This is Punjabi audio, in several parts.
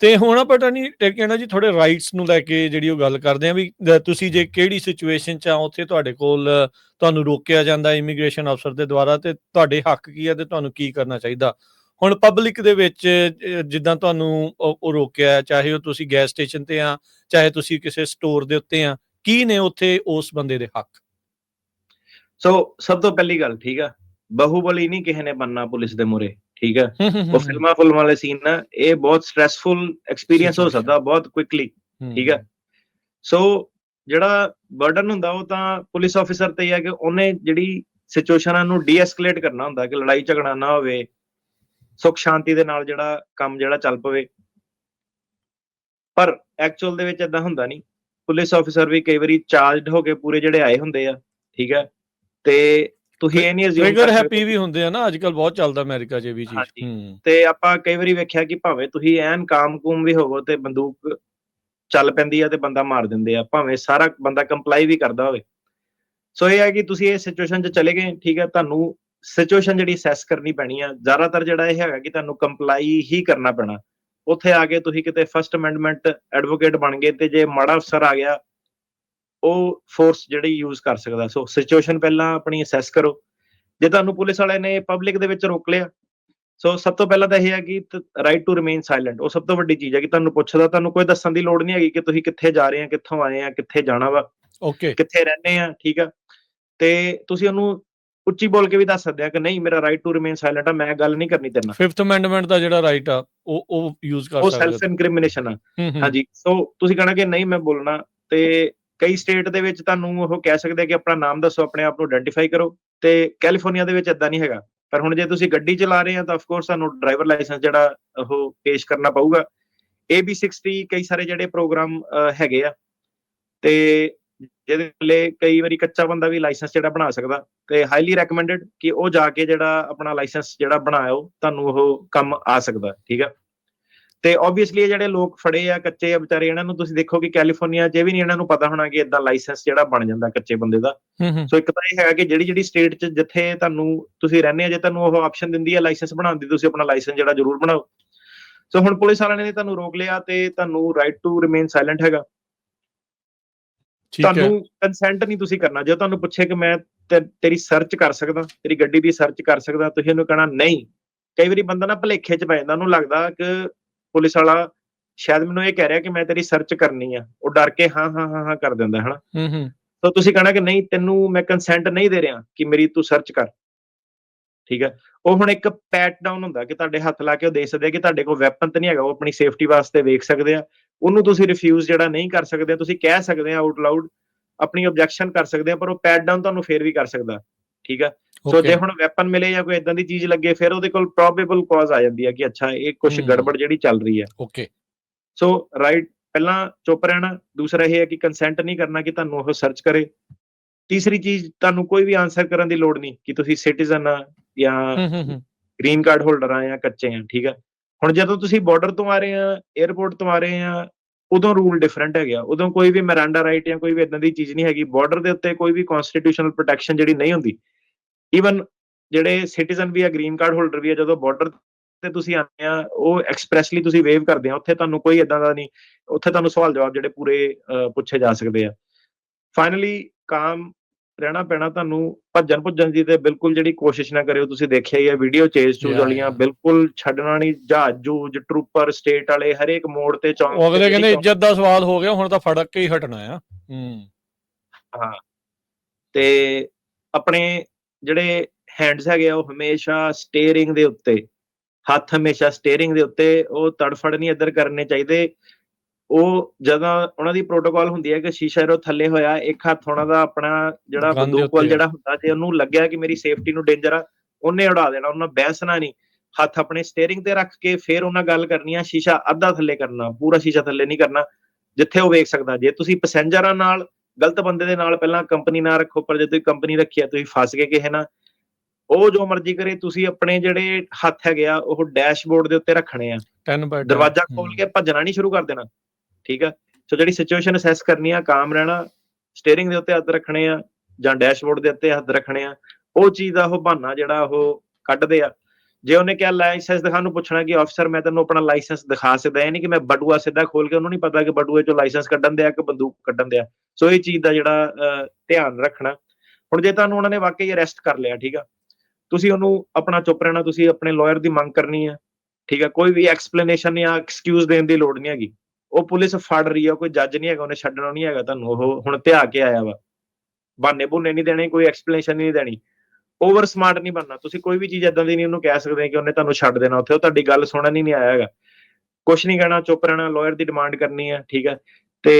ਤੇ ਹੁਣ ਆਪਾਂ ਟਾਨੀ ਟੇਕਣਾ ਜੀ ਥੋੜੇ ਰਾਈਟਸ ਨੂੰ ਲੈ ਕੇ ਜਿਹੜੀ ਉਹ ਗੱਲ ਕਰਦੇ ਆ ਵੀ ਤੁਸੀਂ ਜੇ ਕਿਹੜੀ ਸਿਚੁਏਸ਼ਨ ਚ ਆ, ਉੱਥੇ ਤੁਹਾਡੇ ਕੋਲ ਤੁਹਾਨੂੰ ਰੋਕਿਆ ਜਾਂਦਾ ਇਮੀਗ੍ਰੇਸ਼ਨ ਅਫਸਰ ਦੇ ਦੁਆਰਾ ਤੇ ਤੁਹਾਡੇ ਹੱਕ ਕੀ ਹੈ ਤੇ ਤੁਹਾਨੂੰ ਕੀ ਕਰਨਾ ਚਾਹੀਦਾ? ਹੁਣ ਪਬਲਿਕ ਦੇ ਵਿੱਚ ਜਿੱਦਾਂ ਤੁਹਾਨੂੰ ਉਹ ਰੋਕਿਆ, ਚਾਹੇ ਉਹ ਤੁਸੀਂ ਗੈਸ ਸਟੇਸ਼ਨ ਤੇ ਆ, ਚਾਹੇ ਤੁਸੀਂ ਕਿਸੇ ਸਟੋਰ ਦੇ ਉੱਤੇ ਆ, ਕੀ ਨੇ ਉੱਥੇ ਉਸ ਬੰਦੇ ਦੇ ਹੱਕ? ਸੋ ਸਭ ਤੋਂ ਪਹਿਲੀ ਗੱਲ ਠੀਕ ਆ। ਬਾਹੂਬਲੀ ਨਹੀਂ ਕਿਸੇ ਨੇ ਬੰਨਾ ਪੁਲਿਸ ਦੇ ਮੂਰੇ ਠੀਕ ਆ ਉਹ ਫਿਲਮਾਂ ਫਿਲਮਾਂ ਵਾਲੇ ਸੀਨ ਨਾ ਇਹ ਬਹੁਤ ਸਟ੍ਰੈਸਫੁਲ ਐਕਸਪੀਰੀਅੰਸ ਹੋ. ਸਕਦਾ ਬਹੁਤ ਕੁਇਕਲੀ ਠੀਕ ਹੈ। ਸੋ ਜਿਹੜਾ ਬਰਡਨ ਹੁੰਦਾ ਉਹ ਤਾਂ ਪੁਲਿਸ ਆਫੀਸਰ ਤੇ ਹੀ ਹੈ ਕਿ ਉਹਨੇ ਜਿਹੜੀ ਸਿਚੁਏਸ਼ਨਾਂ ਨੂੰ ਡੀਐਸਕੇਲੇਟ ਕਰਨਾ ਹੁੰਦਾ ਕਿ ਲੜਾਈ ਝਗੜਾ ਨਾ ਹੋਵੇ ਸੁਖ ਸ਼ਾਂਤੀ ਦੇ ਨਾਲ ਜਿਹੜਾ ਕੰਮ ਜਿਹੜਾ ਚੱਲ ਪਵੇ। ਪਰ ਐਕਚੁਅਲ ਦੇ ਵਿੱਚ ਇਦਾਂ ਹੁੰਦਾ ਨਹੀਂ। ਪੁਲਿਸ ਆਫੀਸਰ ਵੀ ਕਈ ਵਾਰੀ ਚਾਰਜਡ ਹੋ ਕੇ ਪੂਰੇ ਜਿਹੜੇ ਆਏ ਹੁੰਦੇ ਆ ਠੀਕ ਹੈ। ਤੇ ਤੁਸੀਂ ਇਹ ਨਹੀਂ assume ਟ੍ਰਿਗਰ ਹੈਪੀ ਵੀ ਹੁੰਦੇ ਆ ਨਾ ਅੱਜ ਕੱਲ ਬਹੁਤ ਚੱਲਦਾ ਅਮਰੀਕਾ 'ਚ ਇਹ ਵੀ ਚੀਜ਼। ਹੂੰ। ਤੇ ਆਪਾਂ ਕਈ ਵਾਰੀ ਵੇਖਿਆ ਕਿ ਭਾਵੇਂ ਤੁਸੀਂ ਐਨ ਕਾਮ-ਕੂਮ ਵੀ ਹੋਵੋ ਤੇ ਬੰਦੂਕ ਚੱਲ ਪੈਂਦੀ ਆ ਤੇ ਬੰਦਾ ਮਾਰ ਦਿੰਦੇ ਆ ਭਾਵੇਂ ਸਾਰਾ ਬੰਦਾ ਕੰਪਲਾਈ ਵੀ ਕਰਦਾ ਹੋਵੇ। ਸੋ ਇਹ ਹੈ ਕਿ ਤੁਸੀਂ ਇਹ ਸਿਚੁਏਸ਼ਨ 'ਚ ਚਲੇ ਗਏ ਠੀਕ ਹੈ ਤੁਹਾਨੂੰ ਸਿਚੁਏਸ਼ਨ ਜਿਹੜੀ ਸੈਸ ਕਰਨੀ ਪੈਣੀ ਆ। ਜ਼ਿਆਦਾਤਰ ਜਿਹੜਾ ਇਹ ਹੈਗਾ ਕਿ ਤੁਹਾਨੂੰ ਕੰਪਲਾਈ ਹੀ ਕਰਨਾ ਪੈਣਾ। ਉੱਥੇ ਆ ਕੇ ਤੁਸੀਂ ਕਿਤੇ ਫਰਸਟ ਅਮੈਂਡਮੈਂਟ ਐਡਵੋਕੇਟ ਬਣ ਗਏ ਤੇ ਜੇ ਮਾੜਾ ਅਫਸਰ ਆ ਗਿਆ ਉਹ ਫੋਰਸ ਜਿਹੜੀ ਯੂਜ਼ ਕਰ ਸਕਦਾ। ਸੋ ਸਿਚੁਏਸ਼ਨ ਪਹਿਲਾਂ ਆਪਣੀ ਅਸੈਸ ਕਰੋ। ਜੇ ਤੁਹਾਨੂੰ ਪੁਲਿਸ ਵਾਲਿਆਂ ਨੇ ਪਬਲਿਕ ਦੇ ਵਿੱਚ ਰੋਕ ਲਿਆ ਸੋ ਸਭ ਤੋਂ ਪਹਿਲਾਂ ਤਾਂ ਇਹ ਹੈ ਕਿ ਰਾਈਟ ਟੂ ਰਿਮੇਨ ਸਾਇਲੈਂਟ ਉਹ ਸਭ ਤੋਂ ਵੱਡੀ ਚੀਜ਼ ਹੈ ਕਿ ਤੁਹਾਨੂੰ ਪੁੱਛਦਾ ਤੁਹਾਨੂੰ ਕੋਈ ਦੱਸਣ ਦੀ ਲੋੜ ਨਹੀਂ ਹੈਗੀ ਕਿ ਤੁਸੀਂ ਕਿੱਥੇ ਜਾ ਰਹੇ ਆ ਕਿੱਥੋਂ ਆਏ ਆ ਕਿੱਥੇ ਜਾਣਾ ਵਾ। ਓਕੇ ਕਿੱਥੇ ਰਹਿੰਦੇ ਆ ਠੀਕ ਆ? ਤੇ ਤੁਸੀਂ ਉਹਨੂੰ ਉੱਚੀ ਬੋਲ ਕੇ ਵੀ ਦੱਸ ਸਕਦੇ ਆ ਕਿ ਨਹੀਂ ਮੇਰਾ ਰਾਈਟ ਟੂ ਰਿਮੇਨ ਸਾਇਲੈਂਟ ਆ ਮੈਂ ਗੱਲ ਨਹੀਂ ਕਰਨੀ ਤੇਰੇ ਨਾਲ। ਫਿਫਥ ਅਮੈਂਡਮੈਂਟ ਦਾ ਜਿਹੜਾ ਰਾਈਟ ਆ ਉਹ ਉਹ ਯੂਜ਼ ਕਰ ਉਹ ਸਕਦੇ ਸੈਲਫ ਇਨਕ੍ਰਿਮੀਨੇਸ਼ਨ ਆ। ਹੂੰ, ਹੂੰ। ਹਾਂਜੀ। ਸੋ ਤੁਸੀਂ ਕਹਣਾ ਕਿ ਨਹੀਂ ਮੈਂ ਬੋਲਣਾ ਤੇ ਕਈ ਸਟੇਟ ਦੇ ਵਿੱਚ ਤੁਹਾਨੂੰ ਉਹ ਕਹਿ ਸਕਦੇ ਕਿ ਆਪਣਾ ਨਾਮ ਦੱਸੋ, ਆਪਣੇ ਆਪ ਨੂੰ ਆਇਡੈਂਟੀਫਾਈ ਕਰੋ ਤੇ ਕੈਲੀਫੋਰਨੀਆ ਦੇ ਵਿੱਚ ਇਦਾਂ ਨਹੀਂ ਹੈਗਾ। ਪਰ ਹੁਣ ਜੇ ਤੁਸੀਂ ਗੱਡੀ ਚਲਾ ਰਹੇ ਆ ਤਾਂ ਆਫ ਕੋਰਸ ਤੁਹਾਨੂੰ ਡਰਾਈਵਰ ਲਾਇਸੈਂਸ ਜਿਹੜਾ ਉਹ ਪੇਸ਼ ਕਰਨਾ ਪਊਗਾ। AB60 ਕਈ ਸਾਰੇ ਜਿਹੜੇ ਪ੍ਰੋਗਰਾਮ ਹੈਗੇ ਆ ਤੇ ਜਿਹਦੇ ਲਈ ਕਈ ਵਾਰੀ ਕੱਚਾ ਬੰਦਾ ਵੀ ਲਾਇਸੈਂਸ ਜਿਹੜਾ ਬਣਾ ਸਕਦਾ ਤੇ ਹਾਈਲੀ ਰეკਮੈਂਡਡ ਕਿ ਉਹ ਜਾ ਕੇ ਜਿਹੜਾ ਆਪਣਾ ਲਾਇਸੈਂਸ ਜਿਹੜਾ ਬਣਾਇਓ ਤੁਹਾਨੂੰ ਉਹ ਕੰਮ ਆ ਸਕਦਾ, ਠੀਕ ਆ? ਤੇ ਆਬਵੀਅਸਲੀ ਇਹ ਜਿਹੜੇ ਲੋਕ ਫੜੇ ਆ ਕੱਚੇ ਆ ਵਿਚਾਰੇ ਇਹਨਾਂ ਨੂੰ ਤੁਸੀਂ ਦੇਖੋ ਕਿ ਕੈਲੀਫੋਰਨੀਆ 'ਚ ਵੀ ਨਹੀਂ ਇਹਨਾਂ ਨੂੰ ਪਤਾ ਹੋਣਾ ਕਿ ਇਦਾਂ ਲਾਇਸੈਂਸ ਜਿਹੜਾ ਬਣ ਜਾਂਦਾ ਕੱਚੇ ਬੰਦੇ ਦਾ। ਸੋ ਇੱਕ ਤਾਂ ਇਹ ਹੈਗਾ ਕਿ ਜਿਹੜੀ ਜਿਹੜੀ ਸਟੇਟ 'ਚ ਜਿੱਥੇ ਤੁਹਾਨੂੰ ਤੁਸੀਂ ਰਹਿੰਦੇ ਆ ਜੇ ਤੁਹਾਨੂੰ ਉਹ ਆਪਸ਼ਨ ਦਿੰਦੀ ਹੈ ਲਾਇਸੈਂਸ ਬਣਾਉਣ ਦੀ ਤੁਸੀਂ ਆਪਣਾ ਲਾਇਸੈਂਸ ਜਿਹੜਾ ਜ਼ਰੂਰ ਬਣਾਓ। ਸੋ ਹੁਣ ਪੁਲਿਸ ਵਾਲਿਆਂ ਨੇ ਤੁਹਾਨੂੰ ਰੋਕ ਲਿਆ ਤੇ ਤੁਹਾਨੂੰ ਰਾਈਟ ਟੂ ਰਿਮੇਨ ਸਾਇਲੈਂਟ ਹੈਗਾ। ਤੁਹਾਨੂੰ ਕੰਸੈਂਟ ਨਹੀਂ ਤੁਸੀਂ ਕਰਨਾ। ਜੇ ਤੁਹਾਨੂੰ ਪੁੱਛੇ ਕਿ ਮੈਂ ਤੇਰੀ ਸਰਚ ਕਰ ਸਕਦਾ ਤੇਰੀ ਗੱਡੀ ਦੀ ਸਰਚ ਕਰ ਸਕਦਾ ਤੁਸੀਂ ਉਹਨੂੰ ਕਹਣਾ ਨਹੀਂ। ਕਈ ਵਾਰੀ ਬੰਦਾ ਨਾ ਭਲੇਖੇ 'ਚ ਪੈ ਜਾਂਦਾ ਉਹਨੂੰ ਲੱਗਦਾ ਕਿ ਪੁਲਿਸ ਵਾਲਾ ਸ਼ਾਇਦ ਮੈਨੂੰ ਇਹ ਕਹਿ ਰਿਹਾ ਕਿ ਮੈਂ ਤੇਰੀ ਸਰਚ ਕਰਨੀ ਆ। ਉਹ ਡਰ ਕੇ ਹਾਂ ਹਾਂ ਹਾਂ ਹਾਂ ਕਰ ਦਿੰਦਾ ਹੈ ਨਾ ਹੂੰ ਹੂੰ। ਤਾਂ ਤੁਸੀਂ ਕਹਣਾ ਕਿ ਨਹੀਂ ਤੈਨੂੰ ਮੈਂ ਕੰਸੈਂਟ ਨਹੀਂ ਦੇ ਰਿਹਾ ਕਿ ਮੇਰੀ ਤੂੰ ਸਰਚ ਕਰ। ਠੀਕ ਹੈ ਉਹ ਹੁਣ ਇੱਕ ਪੈਟ ਡਾਊਨ ਹੁੰਦਾ ਕਿ ਤੁਹਾਡੇ ਹੱਥ ਲਾ ਕੇ ਉਹ ਦੇਖ ਸਕਦੇ ਆ ਕਿ ਤੁਹਾਡੇ ਕੋਲ ਵੈਪਨ ਤਾਂ ਨਹੀਂ ਹੈਗਾ ਉਹ ਆਪਣੀ ਸੇਫਟੀ ਵਾਸਤੇ ਵੇਖ ਸਕਦੇ ਆ। ਉਹਨੂੰ ਤੁਸੀਂ ਰਿਫਿਊਜ਼ ਜਿਹੜਾ ਨਹੀਂ ਕਰ ਸਕਦੇ ਤੁਸੀਂ ਕਹਿ ਸਕਦੇ ਆ ਆਊਟ ਲਾਊਡ ਆਪਣੀ ਆਬਜੈਕਸ਼ਨ ਕਰ ਸਕਦੇ ਆ ਪਰ ਉਹ ਪੈਟ ਡਾਊਨ ਤੁਹਾਨੂੰ ਫੇਰ ਵੀ ਕਰ ਸਕਦਾ। ਠੀਕ ਹੈ ਸੋ ਜੇ ਹੁਣ ਵੈਪਨ ਮਿਲੇ ਜਾਂ ਕੋਈ ਇਦਾਂ ਦੀ ਚੀਜ਼ ਲੱਗੇ ਫਿਰ ਉਹਦੇ ਕੋਲ ਪ੍ਰੋਬੇਬਲ ਕਾਜ਼ ਆ ਜਾਂਦੀ ਹੈ ਕਿ ਅੱਛਾ ਇਹ ਕੁਝ। ਗੜਬੜ ਜਿਹੜੀ ਚੱਲ ਰਹੀ ਹੈ ਓਕੇ ਸੋ ਰਾਈਟ ਪਹਿਲਾਂ ਚੁੱਪ ਰਹਿਣਾ। ਦੂਸਰਾ ਇਹ ਹੈ ਕਿ ਕੰਸੈਂਟ ਨਹੀਂ ਕਰਨਾ ਕਿ ਤੁਹਾਨੂੰ ਉਹ ਸਰਚ ਕਰੇ। ਤੀਸਰੀ ਚੀਜ਼ ਤੁਹਾਨੂੰ ਕੋਈ ਵੀ ਆਨਸਰ ਕਰਨ ਦੀ ਲੋੜ ਨਹੀਂ ਕਿ ਤੁਸੀਂ ਸਿਟੀਜ਼ਨ ਆ ਜਾਂ ਗ੍ਰੀਨ ਕਾਰਡ ਹੋਲਡਰ ਆ ਜਾਂ ਕੱਚੇ ਆ ਠੀਕ ਆ? ਹੁਣ ਜਦੋਂ ਤੁਸੀਂ ਬਾਰਡਰ ਤੋਂ ਆ ਰਹੇ ਆ 에어ਪੋਰਟ ਤੋਂ ਆ ਰਹੇ ਆ ਉਦੋਂ ਰੂਲ ਡਿਫਰੈਂਟ ਹੈਗਾ ਉਦੋਂ ਕੋਈ ਵੀ ਮਿਰਾਂਡਾ ਰਾਈਟ ਜਾਂ ਕੋਈ ਵੀ ਇਦਾਂ ਦੀ ਚੀਜ਼ ਨਹੀਂ ਹੈਗੀ। ਬਾਰਡਰ ਦੇ ਉੱਤੇ ਕੋਈ ਵੀ ਕਨਸਟੀਟਿਊਸ਼ਨਲ ਪ੍ਰੋਟੈਕਸ਼ਨ ਜਿਹੜੀ ਨਹੀਂ ਹੁੰਦੀ ਈਵਨ ਜਿਹੜੇ ਸਿਟੀਜ਼ਨ ਵੀ ਆ ਗ੍ਰੀਨ ਕਾਰਡ ਹੋਲਡਰ ਵੀ ਆ ਜਦੋਂ ਬਾਰਡਰ ਤੇ ਤੁਸੀਂ ਆਉਂਦੇ ਆ ਉਹ ਐਕਸਪ੍ਰੈਸਲੀ ਤੁਸੀਂ ਵੇਵ ਕਰਦੇ ਆ ਉੱਥੇ ਤੁਹਾਨੂੰ ਕੋਈ ਇਦਾਂ ਦਾ ਨਹੀਂ ਉੱਥੇ ਤੁਹਾਨੂੰ ਸਵਾਲ ਜਵਾਬ ਜਿਹੜੇ ਪੂਰੇ ਪੁੱਛੇ ਜਾ ਸਕਦੇ ਆ। ਫਾਈਨਲੀ ਕਾਮ ਰਹਿਣਾ ਪੈਣਾ ਤੁਹਾਨੂੰ ਭੱਜਣ ਭੁੱਜਣ ਦੀ ਤੇ ਬਿਲਕੁਲ ਜਿਹੜੀ ਕੋਸ਼ਿਸ਼ ਨਾ ਕਰਿਓ ਤੁਸੀਂ ਦੇਖਿਆ ਹੀ ਹੈ ਵੀਡੀਓ ਚੇਸ ਚੂਜ਼ Yeah, ਵਾਲੀਆਂ. ਬਿਲਕੁਲ ਛੱਡਣਾ ਨਹੀਂ ਜਹਾਜ਼ ਜੂਜ ਟਰੂਪਰ ਸਟੇਟ ਵਾਲੇ ਹਰੇਕ ਮੋੜ ਤੇ ਚੌਂਕ ਉਹ ਅਗਲੇ ਕਹਿੰਦੇ ਇੱਜ਼ਤ ਦਾ ਸਵਾਲ ਹੋ ਗਿਆ ਹੁਣ ਤਾਂ ਫੜਕ ਕੇ ਹੀ ਹਟਣਾ ਆ। ਹੂੰ। ਤੇ ਆਪਣੇ ਜਿਹੜੇ ਹੈਂਡਸ ਹੈਗੇ ਆ ਉਹ ਹਮੇਸ਼ਾ ਸਟੀਅਰਿੰਗ ਦੇ ਉੱਤੇ ਹੱਥ ਹਮੇਸ਼ਾ ਸਟੀਅਰਿੰਗ ਦੇ ਉੱਤੇ ਉਹ ਤੜਫੜ ਨਹੀਂ ਇੱਧਰ ਕਰਨੇ ਚਾਹੀਦੇ। ਉਹ ਜਦੋਂ ਉਹਨਾਂ ਦੀ ਪ੍ਰੋਟੋਕਾਲ ਹੁੰਦੀ ਹੈ ਕਿ ਸ਼ੀਸ਼ਾ ਰੋ ਥੱਲੇ ਹੋਇਆ ਇੱਕ ਹੱਥ ਉਹਨਾਂ ਦਾ ਆਪਣਾ ਜਿਹੜਾ ਬੰਦੂਕ ਵੱਲ ਉੱਤੇ। ਜਿਹੜਾ ਹੁੰਦਾ ਜੇ ਉਹਨੂੰ ਲੱਗਿਆ ਕਿ ਮੇਰੀ ਸੇਫਟੀ ਨੂੰ ਡੇਂਜਰ ਆ ਉਹਨੇ ਉਡਾ ਦੇਣਾ ਉਹਨਾਂ ਬਹਿਸਣਾ ਨਹੀਂ। ਹੱਥ ਆਪਣੇ ਸਟੀਅਰਿੰਗ ਤੇ ਰੱਖ ਕੇ ਫੇਰ ਉਹਨਾਂ ਗੱਲ ਕਰਨੀ ਆ ਸ਼ੀਸ਼ਾ ਅੱਧਾ ਥੱਲੇ ਕਰਨਾ ਪੂਰਾ ਸ਼ੀਸ਼ਾ ਥੱਲੇ ਨਹੀਂ ਕਰਨਾ ਜਿੱਥੇ ਉਹ ਵੇਖ ਸਕਦਾ। ਜੇ ਤੁਸੀਂ ਪੈਸੇਂਜਰਾਂ ਨਾਲ ਗਲਤ ਬੰਦੇ ਦੇ ਨਾਲ ਪਹਿਲਾਂ ਕੰਪਨੀ ਨਾ ਰੱਖੋ ਪਰ ਜੇ ਤੁਸੀਂ ਕੰਪਨੀ ਰੱਖੀ ਆ ਤੁਸੀਂ ਫਸ ਗਏ ਕਿਸੇ ਨਾਲ। ਉਹ ਜੋ ਮਰਜ਼ੀ ਕਰੇ ਤੁਸੀਂ ਆਪਣੇ ਜਿਹੜੇ ਹੱਥ ਹੈਗੇ ਆ ਉਹ ਡੈਸ਼ਬੋਰਡ ਦੇ ਉੱਤੇ ਰੱਖਣੇ ਆ। 10 ਬਾਈ ਦਰਵਾਜ਼ਾ ਖੋਲ ਕੇ ਭੱਜਣਾ ਨਹੀਂ ਸ਼ੁਰੂ ਕਰ ਦੇਣਾ ਠੀਕ ਆ? ਸੋ ਜਿਹੜੀ ਸਿਚੁਏਸ਼ਨ ਅਸੈਸ ਕਰਨੀ ਆ ਕਾਮ ਰਹਿਣਾ ਸਟੀਅਰਿੰਗ ਦੇ ਉੱਤੇ ਹੱਥ ਰੱਖਣੇ ਆ ਜਾਂ ਡੈਸ਼ਬੋਰਡ ਦੇ ਉੱਤੇ ਹੱਥ ਰੱਖਣੇ ਆ ਉਹ ਚੀਜ਼ ਦਾ ਉਹ ਬਹਾਨਾ ਜਿਹੜਾ ਉਹ ਕੱਢਦੇ ਆ। ਜੇ ਉਹਨੇ ਕਿਹਾ ਲਾਇਸੈਂਸ ਦਿਖਾਉਣ ਨੂੰ ਪੁੱਛਣਾ ਕਿ ਆਫੀਸਰ ਮੈਂ ਤੈਨੂੰ ਆਪਣਾ ਲਾਇਸੈਂਸ ਦਿਖਾ ਸਕਦਾ ਇਹ ਨਹੀਂ ਕਿ ਮੈਂ ਬਟੂਆ ਸਿੱਧਾ ਖੋਲ ਕੇ ਉਹਨੂੰ ਨਹੀਂ ਪਤਾ ਕਿ ਬਟੂਏ ਚੋਂ ਲਾਇਸੈਂਸ ਕੱਢਣ ਦਿਆ ਕਿ ਬੰਦੂਕ ਕੱਢਣ ਦਿਆ। ਸੋ ਇਹ ਚੀਜ਼ ਦਾ ਜਿਹੜਾ ਧਿਆਨ ਰੱਖਣਾ। ਹੁਣ ਜੇ ਤੁਹਾਨੂੰ ਉਹਨਾਂ ਨੇ ਵਾਕਈ ਅਰੈਸਟ ਕਰ ਲਿਆ, ਠੀਕ ਆ? ਤੁਸੀਂ ਉਹਨੂੰ ਆਪਣਾ ਚੁੱਪ ਰਹਿਣਾ, ਤੁਸੀਂ ਆਪਣੇ ਲਾਇਰ ਦੀ ਮੰਗ ਕਰਨੀ ਆ, ਠੀਕ ਆ? ਕੋਈ ਵੀ ਐਕਸਪਲੇਨੇਸ਼ਨ ਜਾਂ ਐਕਸਕਿਊਜ਼ ਦੇਣ ਦੀ ਲੋੜ ਨਹੀਂ ਹੈਗੀ। ਉਹ ਪੁਲਿਸ ਫੜ ਰਹੀ ਆ ਕੋਈ ਜੱਜ ਨਹੀਂ ਹੈਗਾ, ਉਹਨੇ ਛੱਡਣਾ ਨਹੀਂ ਹੈਗਾ ਤੁਹਾਨੂੰ। ਉਹ ਹੁਣ ਧਿਆ ਕੇ ਆਇਆ ਵਾ। ਬਹਾਨੇ ਬੁਨੇ ਨਹੀਂ ਦੇਣੇ, ਕੋਈ ਐਕਸਪਲੇਨੇਸ਼ਨ ਨਹੀਂ ਦੇਣੀ। ਓਵਰ ਸਮਾਰਟ ਨਹੀਂ ਬਣਨਾ। ਤੁਸੀਂ ਕੋਈ ਵੀ ਚੀਜ਼ ਇਦਾਂ ਦੀ ਨਹੀਂ ਉਹਨੂੰ ਕਹਿ ਸਕਦੇ ਕਿ ਉਹਨੇ ਤੁਹਾਨੂੰ ਛੱਡ ਦੇਣਾ ਉੱਥੇ। ਉਹ ਤੁਹਾਡੀ ਗੱਲ ਸੁਣਨ ਹੀ ਨਹੀਂ ਆਇਆ ਹੈਗਾ। ਕੁਝ ਨਹੀਂ ਕਹਿਣਾ ਚੁੱਪ ਰਹਿਣਾ ਲਾਇਰ ਦੀ ਡਿਮਾਂਡ ਕਰਨੀ ਹੈ ਠੀਕ ਹੈ ਤੇ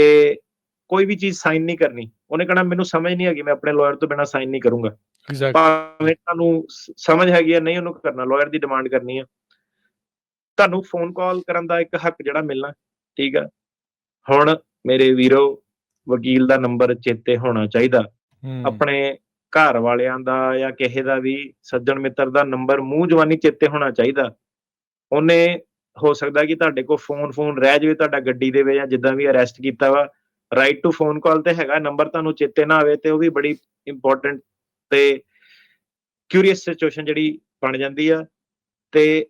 ਕੋਈ ਵੀ ਚੀਜ਼ ਸਾਈਨ ਨਹੀਂ ਕਰਨੀ। ਉਹਨੇ ਕਹਣਾ ਮੈਨੂੰ ਸਮਝ ਨਹੀਂ ਹੈਗੀ ਮੈਂ ਆਪਣੇ ਲਾਇਰ ਤੋਂ ਬਿਨਾ ਸਾਈਨ ਨਹੀਂ ਕਰੂੰਗਾ। ਐਗਜ਼ੈਕਟ ਭਾਵੇਂ ਤੁਹਾਨੂੰ ਸਮਝ ਹੈਗੀ ਹੈ ਨਹੀਂ ਉਹਨੂੰ ਕਰਨਾ ਲਾਇਰ ਦੀ ਡਿਮਾਂਡ ਕਰਨੀ ਹੈ ਤੁਹਾਨੂੰ ਫੋਨ ਕਾਲ ਕਰਨ ਦਾ ਇੱਕ ਹੱਕ ਜਿਹੜਾ ਮਿਲਣਾ ਠੀਕ ਹੈ ਹੁਣ ਮੇਰੇ ਵੀਰੋ ਵਕੀਲ ਦਾ ਨੰਬਰ ਚੇਤੇ ਹੋਣਾ ਚਾਹੀਦਾ। ਆਪਣੇ ਘਰ ਵਾਲਿਆਂ ਦਾ ਜਾਂ ਕਿਸੇ ਦਾ ਵੀ ਸੱਜਣ ਮਿੱਤਰ ਦਾ ਨੰਬਰ ਮੂੰਹ ਜਵਾਨੀ ਚੇਤੇ ਹੋਣਾ ਚਾਹੀਦਾ। ਉਹਨੇ ਹੋ ਸਕਦਾ ਕਿ ਤੁਹਾਡੇ ਕੋਲ ਫੋਨ ਫੋਨ ਰਹਿ ਜਾਵੇ, ਤੁਹਾਡਾ ਗੱਡੀ ਦੇ ਵਿੱਚ ਜਾਂ ਜਿੱਦਾਂ ਵੀ ਅਰੈਸਟ ਕੀਤਾ ਵਾ। ਰਾਈਟ ਟੂ ਫੋਨ ਕਾਲ ਤੇ ਹੈਗਾ ਨੰਬਰ ਤੁਹਾਨੂੰ ਚੇਤੇ ਨਾ ਆਵੇ ਤੇ ਉਹ ਵੀ ਬੜੀ ਇੰਪੋਰਟੈਂਟ ਤੇ ਕਿਊਰੀਅਸ ਸਿਚੁਏਸ਼ਨ ਜਿਹੜੀ ਬਣ ਜਾਂਦੀ ਆ। ਤੇ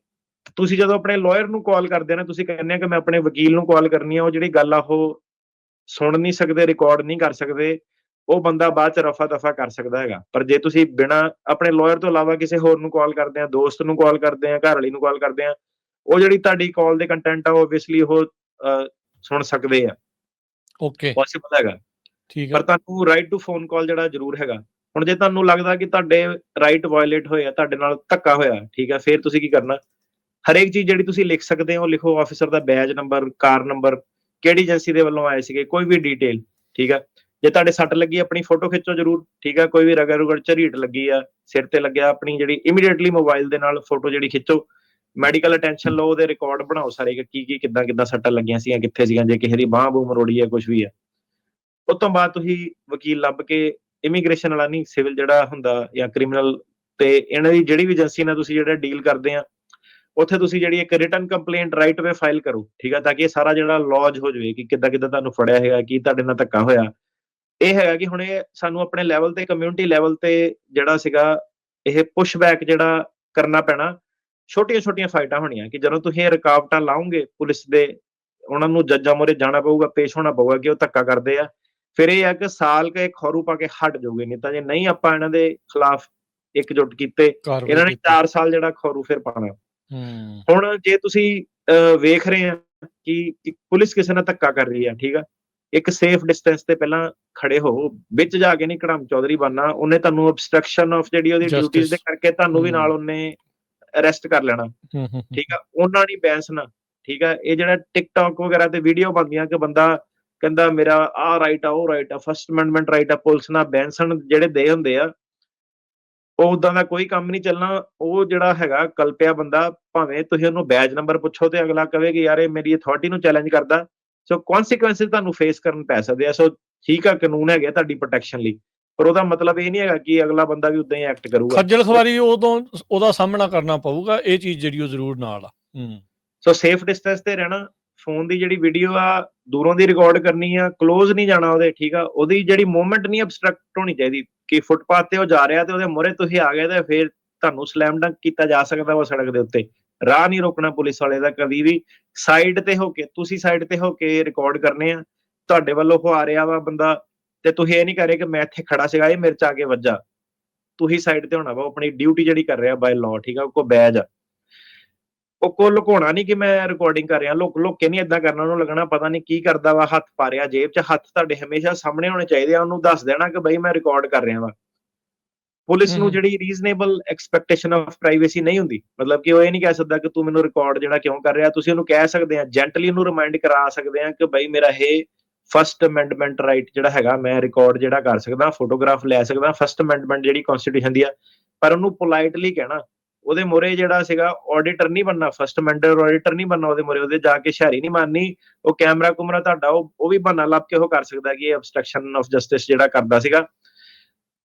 ਤੁਸੀਂ ਜਦੋਂ ਆਪਣੇ ਲਾਇਰ ਨੂੰ ਕਾਲ ਕਰਦੇ ਨੇ, ਤੁਸੀਂ ਕਹਿੰਦੇ ਆ ਕਿ ਮੈਂ ਆਪਣੇ ਵਕੀਲ ਨੂੰ ਕਾਲ ਕਰਨੀ ਆ, ਉਹ ਜਿਹੜੀ ਗੱਲ ਆ, ਉਹ ਸੁਣ ਨਹੀਂ ਸਕਦੇ ਰਿਕਾਰਡ ਨਹੀਂ ਕਰ ਸਕਦੇ। ਉਹ ਬੰਦਾ ਬਾਅਦ ਚ ਰਫਾ ਦਫਾ ਕਰ ਸਕਦਾ ਹੈਗਾ। ਪਰ ਜੇ ਤੁਸੀਂ ਬਿਨਾ ਆਪਣੇ ਲਾਇਰ ਤੋਂ ਇਲਾਵਾ ਕਿਸੇ ਹੋਰ ਨੂੰ ਕਾਲ ਕਰਦੇ ਆ ਦੋਸਤ ਨੂੰ ਕਾਲ ਕਰਦੇ ਆ ਘਰ ਵਾਲੀ ਨੂੰ ਕਾਲ ਕਰਦੇ ਆ ਉਹ ਜਿਹੜੀ ਤੁਹਾਡੀ ਕਾਲ ਦੇ ਕੰਟੈਂਟ ਆ ਉਹ ਆਬਵੀਅਸਲੀ ਉਹ ਸੁਣ ਸਕਦੇ ਆ। ਓਕੇ ਪੋਸੀਬਲ ਹੈਗਾ। ਠੀਕ ਪਰ ਹੈ ਤੁਹਾਨੂੰ ਰਾਈਟ ਟੂ ਫੋਨ ਕਾਲ ਜਿਹੜਾ ਜ਼ਰੂਰ ਹੈਗਾ। ਹੁਣ ਜੇ ਤੁਹਾਨੂੰ ਲੱਗਦਾ ਕਿ ਤੁਹਾਡੇ ਰਾਈਟ ਵਾਇਲੇਟ ਹੋਏ ਆ ਤੁਹਾਡੇ ਨਾਲ ਧੱਕਾ ਹੋਇਆ ਠੀਕ ਹੈ ਫਿਰ ਤੁਸੀਂ ਕੀ ਕਰਨਾ? ਹਰੇਕ ਚੀਜ਼ ਜਿਹੜੀ ਤੁਸੀਂ ਲਿਖ ਸਕਦੇ ਹੋ ਲਿਖੋ। ਆਫੀਸਰ ਦਾ ਬੈਜ ਨੰਬਰ ਕਾਰ ਨੰਬਰ ਕਿਹੜੀ ਏਜੰਸੀ ਦੇ ਵੱਲੋਂ ਆਏ ਸੀਗੇ ਕੋਈ ਵੀ ਡਿਟੇਲ ਠੀਕ ਹੈ ਜੇ ਤੁਹਾਡੇ ਸੱਟ ਲੱਗੀ, ਆਪਣੀ ਫੋਟੋ ਖਿੱਚੋ ਜ਼ਰੂਰ, ਠੀਕ ਆ? ਕੋਈ ਵੀ ਰਗੜ ਰੁਗੜ ਝਰੀਟ ਲੱਗੀ ਆ, ਸਿਰ ਤੇ ਲੱਗਿਆ, ਆਪਣੀ ਜਿਹੜੀ ਇਮੀਡੀਏਟਲੀ ਮੋਬਾਈਲ ਦੇ ਨਾਲ ਫੋਟੋ ਜਿਹੜੀ ਖਿੱਚੋ। ਮੈਡੀਕਲ ਅਟੈਂਸ਼ਨ ਲਓ, ਉਹਦੇ ਰਿਕਾਰਡ ਬਣਾਓ ਸਾਰੇ ਕਿ ਕੀ ਕੀ, ਕਿੱਦਾਂ ਕਿੱਦਾਂ ਸੱਟਾਂ ਲੱਗੀਆਂ ਸੀਗੀਆਂ, ਕਿੱਥੇ ਸੀਗੀਆਂ, ਜੇ ਕਿਸੇ ਦੀ ਬਾਹ ਬੂਹ ਮਰੋੜੀ ਹੈ ਕੁਝ ਵੀ ਆ। ਉਸ ਤੋਂ ਬਾਅਦ ਤੁਸੀਂ ਵਕੀਲ ਲੱਭ ਕੇ ਇਮੀਗ੍ਰੇਸ਼ਨ ਵਾਲਾ ਨਹੀਂ ਸਿਵਲ ਜਿਹੜਾ ਹੁੰਦਾ ਜਾਂ ਕ੍ਰਿਮੀਨਲ ਤੇ ਇਹਨਾਂ ਦੀ ਜਿਹੜੀ ਵੀ ਏਜੰਸੀ ਨਾਲ ਤੁਸੀਂ ਜਿਹੜਾ ਡੀਲ ਕਰਦੇ ਆ, ਉੱਥੇ ਤੁਸੀਂ ਜਿਹੜੀ ਇੱਕ written complaint right way file ਕਰੋ, ਠੀਕ ਆ? ਤਾਂ ਕਿ ਇਹ ਸਾਰਾ ਜਿਹੜਾ ਲੌਜ ਹੋ ਜਾਵੇ ਕਿ ਕਿੱਦਾਂ ਕਿੱਦਾਂ ਤੁਹਾਨੂੰ ਫੜਿਆ ਹੈਗਾ, ਕੀ ਤੁਹਾਡੇ ਨਾਲ ਧੱਕਾ ਹੋਇਆ ਇਹ ਹੈਗਾ ਕਿ ਹੁਣ ਇਹ ਸਾਨੂੰ ਆਪਣੇ ਲੈਵਲ ਤੇ ਕਮਿਊਨਿਟੀ ਲੈਵਲ ਤੇ ਜਿਹੜਾ ਸੀਗਾ ਇਹ ਪੁਸ਼ਬੈਕ ਜਿਹੜਾ ਕਰਨਾ ਪੈਣਾ ਛੋਟੀਆਂ ਛੋਟੀਆਂ ਫਾਈਟਾਂ ਹੋਣੀਆਂ ਕਿ ਜਦੋਂ ਤੁਸੀਂ ਰੁਕਾਵਟਾਂ ਲਾਉਂਗੇ ਪੁਲਿਸ ਦੇ ਉਹਨਾਂ ਨੂੰ ਜੱਜਾਂ ਮੋਰੇ ਜਾਣਾ ਪਊਗਾ ਪੇਸ਼ ਹੋਣਾ ਪਊਗਾ ਕਿ ਉਹ ਧੱਕਾ ਕਰਦੇ ਆ। ਫਿਰ ਇਹ ਆ ਕਿ ਸਾਲ ਕੇ ਖੌਰੂ ਪਾ ਕੇ ਹਟ ਜਾਓਗੇ ਨਹੀਂ ਤਾਂ ਜੇ ਨਹੀਂ ਆਪਾਂ ਇਹਨਾਂ ਦੇ ਖਿਲਾਫ ਇਕਜੁੱਟ ਕੀਤੇ ਇਹਨਾਂ ਨੇ ਕੀਤੀ। 4 ਸਾਲ ਜਿਹੜਾ ਖੌਰੂ ਫਿਰ ਪਾਣਾ ਹੂੰ। ਹੁਣ ਜੇ ਤੁਸੀਂ ਵੇਖ ਰਹੇ ਆ ਕਿ ਕਿ ਪੁਲਿਸ ਕਿਸੇ ਨਾਲ ਧੱਕਾ ਕਰ ਰਹੀ ਆ ਠੀਕ ਆ? ਇੱਕ ਸੇਫ ਡਿਸਟੈਂਸ ਤੇ ਪਹਿਲਾਂ ਖੜੇ ਹੋ ਵਿੱਚ ਜਾ ਕੇ ਨਹੀਂ ਕੜਮ ਚੌਧਰੀ ਬਣਨਾ ਉਹਨੇ ਤੁਹਾਨੂੰ ਅਬਸਟ੍ਰਕਸ਼ਨ ਆਫ ਜਿਹੜੀ ਉਹਦੀ. ਡਿਊਟੀਆਂ ਦੇ ਕਰਕੇ ਤੁਹਾਨੂੰ ਵੀ। ਨਾਲ ਉਹਨੇ ਅਰੈਸਟ ਕਰ ਲੈਣਾ ਠੀਕ ਆ ਉਹਨਾਂ ਨਹੀਂ ਬੈਂਸਣਾ ਠੀਕ ਆ ਇਹ ਜਿਹੜਾ ਟਿਕਟੌਕ ਵਗੈਰਾ ਤੇ ਵੀਡੀਓ ਬਣਦੀਆਂ ਕਿ ਬੰਦਾ ਕਹਿੰਦਾ ਮੇਰਾ ਆਹ ਰਾਈਟ ਆ ਉਹ ਰਾਈਟ ਆ ਫਸਟ ਅਮੈਂਡਮੈਂਟ ਰਾਈਟ ਆ ਪੁਲਿਸ ਨਾਲ ਬੈਂਸਣ ਜਿਹੜੇ ਦੇ ਹੁੰਦੇ ਆ ਉਹ ਉਦਾਂ ਦਾ ਕੋਈ ਕੰਮ ਨਹੀਂ ਚੱਲਣਾ ਉਹ ਜਿਹੜਾ ਹੈਗਾ ਕਲਪਿਆ ਬੰਦਾ ਭਾਵੇਂ ਤੁਸੀਂ ਉਹਨੂੰ ਬੈਜ ਨੰਬਰ ਪੁੱਛੋ ਤੇ ਅਗਲਾ ਕਵੇ ਕਿ ਯਾਰ ਇਹ ਮੇਰੀ ਅਥਾਰਟੀ ਨੂੰ ਚੈਲੰਜ ਕਰਦਾ ਸੋ ਕਨਸੀਕੁਐਂਸਸ ਤੁਹਾਨੂੰ ਫੇਸ ਕਰਨ ਪੈ ਸਕਦੇ ਆ। ਸੋ ਠੀਕ ਆ ਕਾਨੂੰਨ ਹੈਗੇ ਤੁਹਾਡੀ ਪ੍ਰੋਟੈਕਸ਼ਨ ਲਈ। ਪਰ ਉਹਦਾ ਮਤਲਬ ਇਹ ਨਹੀਂ ਹੈਗਾ ਕਿ ਅਗਲਾ ਬੰਦਾ ਵੀ ਉਦਾਂ ਹੀ ਐਕਟ ਕਰੂਗਾ। ਖੱਜਲ ਖਵਾਰੀ ਉਦੋਂ ਉਹਦਾ ਸਾਹਮਣਾ ਕਰਨਾ ਪਊਗਾ ਇਹ ਚੀਜ਼ ਜਿਹੜੀ ਉਹ ਜ਼ਰੂਰ ਨਾਲ ਆ। ਹੂੰ। ਸੋ ਸੇਫ ਡਿਸਟੈਂਸ ਤੇ ਰਹਿਣਾ ਫੋਨ ਦੀ ਜਿਹੜੀ ਵੀਡੀਓ ਆ ਦੂਰੋਂ ਦੀ ਰਿਕਾਰਡ ਕਰਨੀ ਆ ক্লোਜ਼ ਨਹੀਂ ਜਾਣਾ ਉਹਦੇ ਠੀਕ ਆ? ਉਹਦੀ ਜਿਹੜੀ ਮੂਵਮੈਂਟ ਨਹੀਂ ਅਬਸਟ੍ਰਕਟ ਹੋਣੀ ਚਾਹੀਦੀ ਕਿ ਫੁੱਟਪਾਥ ਤੇ ਉਹ ਜਾ ਰਿਹਾ ਤੇ ਉਹਦੇ ਮੋਰੇ ਤੁਸੀਂ ਆ ਗਏ ਤੇ ਫਿਰ ਤੁਹਾਨੂੰ ਸਲੈਮ ਡੰਕ ਕੀਤਾ ਜਾ ਸਕਦਾ ਵਾ ਸੜਕ ਦੇ ਉੱਤੇ। ਰਾਹ ਨਹੀਂ ਰੋਕਣਾ ਪੁਲਿਸ ਵਾਲੇ ਦਾ ਕਦੀ ਵੀ। ਸਾਈਡ ਤੇ ਹੋ ਕੇ, ਤੁਸੀਂ ਸਾਈਡ ਤੇ ਹੋ ਕੇ ਰਿਕਾਰਡ ਕਰਨੇ ਆ। ਤੁਹਾਡੇ ਵੱਲੋਂ ਉਹ ਆ ਰਿਹਾ ਵਾ ਬੰਦਾ ਤੇ ਤੁਸੀਂ ਇਹ ਨਹੀਂ ਕਰੇ ਕਿ ਮੈਂ ਇੱਥੇ ਖੜਾ ਸੀਗਾ, ਇਹ ਮੇਰੇ ਚ ਆ ਕੇ ਵੱਜਾ। ਤੁਸੀਂ ਸਾਈਡ ਤੇ ਹੋਣਾ ਵਾ ਆਪਣੀ ਡਿਊਟੀ ਜਿਹੜੀ ਕਰ ਰਿਹਾ ਬਾਈ ਲਾਅ ਠੀਕ ਆ, ਉਹ ਕੋ ਬੈਜ ਆ। ਉਹ ਕੋ ਲੁਕਾਉਣਾ ਨਹੀਂ ਕਿ ਮੈਂ ਰਿਕਾਰਡਿੰਗ ਕਰ ਰਿਹਾ, ਲੋਕ ਲੁਕ ਨਹੀਂ ਇਦਾਂ ਕਰਨਾ, ਉਹਨੂੰ ਲੱਗਣਾ ਪਤਾ ਨਹੀਂ ਕੀ ਕਰਦਾ ਵਾ, ਹੱਥ ਪਾ ਰਿਹਾ ਜੇਬ 'ਚ, ਹੱਥ ਤੁਹਾਡੇ ਹਮੇਸ਼ਾ ਸਾਹਮਣੇ ਹੋਣੇ ਚਾਹੀਦੇ ਆ, ਉਹਨੂੰ ਦੱਸ ਦੇਣਾ ਕਿ ਬਈ ਮੈਂ ਰਿਕਾਰਡ ਕਰ ਰਿਹਾ ਵਾ। ਪੁਲਿਸ ਨੂੰ। ਜਿਹੜੀ ਰੀਜ਼ਨੇਬਲ ਐਕਸਪੈਕਟੇਸ਼ਨ ਆਫ ਪ੍ਰਾਈਵੇਸੀ ਨਹੀਂ ਹੁੰਦੀ ਮਤਲਬ ਕਿ ਉਹ ਇਹ ਨਹੀਂ ਕਹਿ ਸਕਦਾ ਕਿ ਤੂੰ ਮੈਨੂੰ ਰਿਕਾਰਡ ਜਿਹੜਾ ਕਿਉਂ ਕਰ ਰਿਹਾ ਤੁਸੀਂ ਉਹਨੂੰ ਕਹਿ ਸਕਦੇ ਆ ਜੈਂਟਲੀ ਉਹਨੂੰ ਰਿਮਾਈਂਡ ਕਰਾ ਸਕਦੇ ਆ ਕਿ ਬਈ ਮੇਰਾ ਇਹ ਫਸਟ ਅਮੈਂਡਮੈਂਟ ਰਾਈਟ ਜਿਹੜਾ ਹੈਗਾ ਮੈਂ ਰਿਕਾਰਡ ਜਿਹੜਾ ਕਰ ਸਕਦਾ ਫੋਟੋਗ੍ਰਾਫ ਲੈ ਸਕਦਾ ਫਸਟ ਅਮੈਂਡਮੈਂਟ ਜਿਹੜੀ ਕਨਸਟੀਟਿਊਸ਼ਨ ਦੀ ਆ ਪਰ ਉਹਨੂੰ ਪੋਲਾਈਟਲੀ ਕਹਿਣਾ ਉਹਦੇ ਮੋਰੇ ਜਿਹੜਾ ਸੀਗਾ ਆਡੀਟਰ ਨਹੀਂ ਬੰਨਾ ਫਸਟ ਅਮੈਂਡਰ ਆਡੀਟਰ ਨਹੀਂ ਬੰਨਾ ਉਹਦੇ ਮੋਰੇ ਉਹਦੇ ਜਾ ਕੇ ਸ਼ਹਿਰੀ ਨਹੀਂ ਮੰਨਨੀ ਉਹ ਕੈਮਰਾ ਕੁਮਰਾ ਤੁਹਾਡਾ ਉਹ ਉਹ ਵੀ ਬਹਾਨਾ ਲੱਭ ਕੇ ਉਹ ਕਰ ਸਕਦਾ ਕਿ ਇਹ ਅਬਸਟ੍ਰਕਸ਼ਨ ਆਫ ਜਸਟਿਸ ਜਿਹੜਾ ਕਰਦਾ ਸੀਗਾ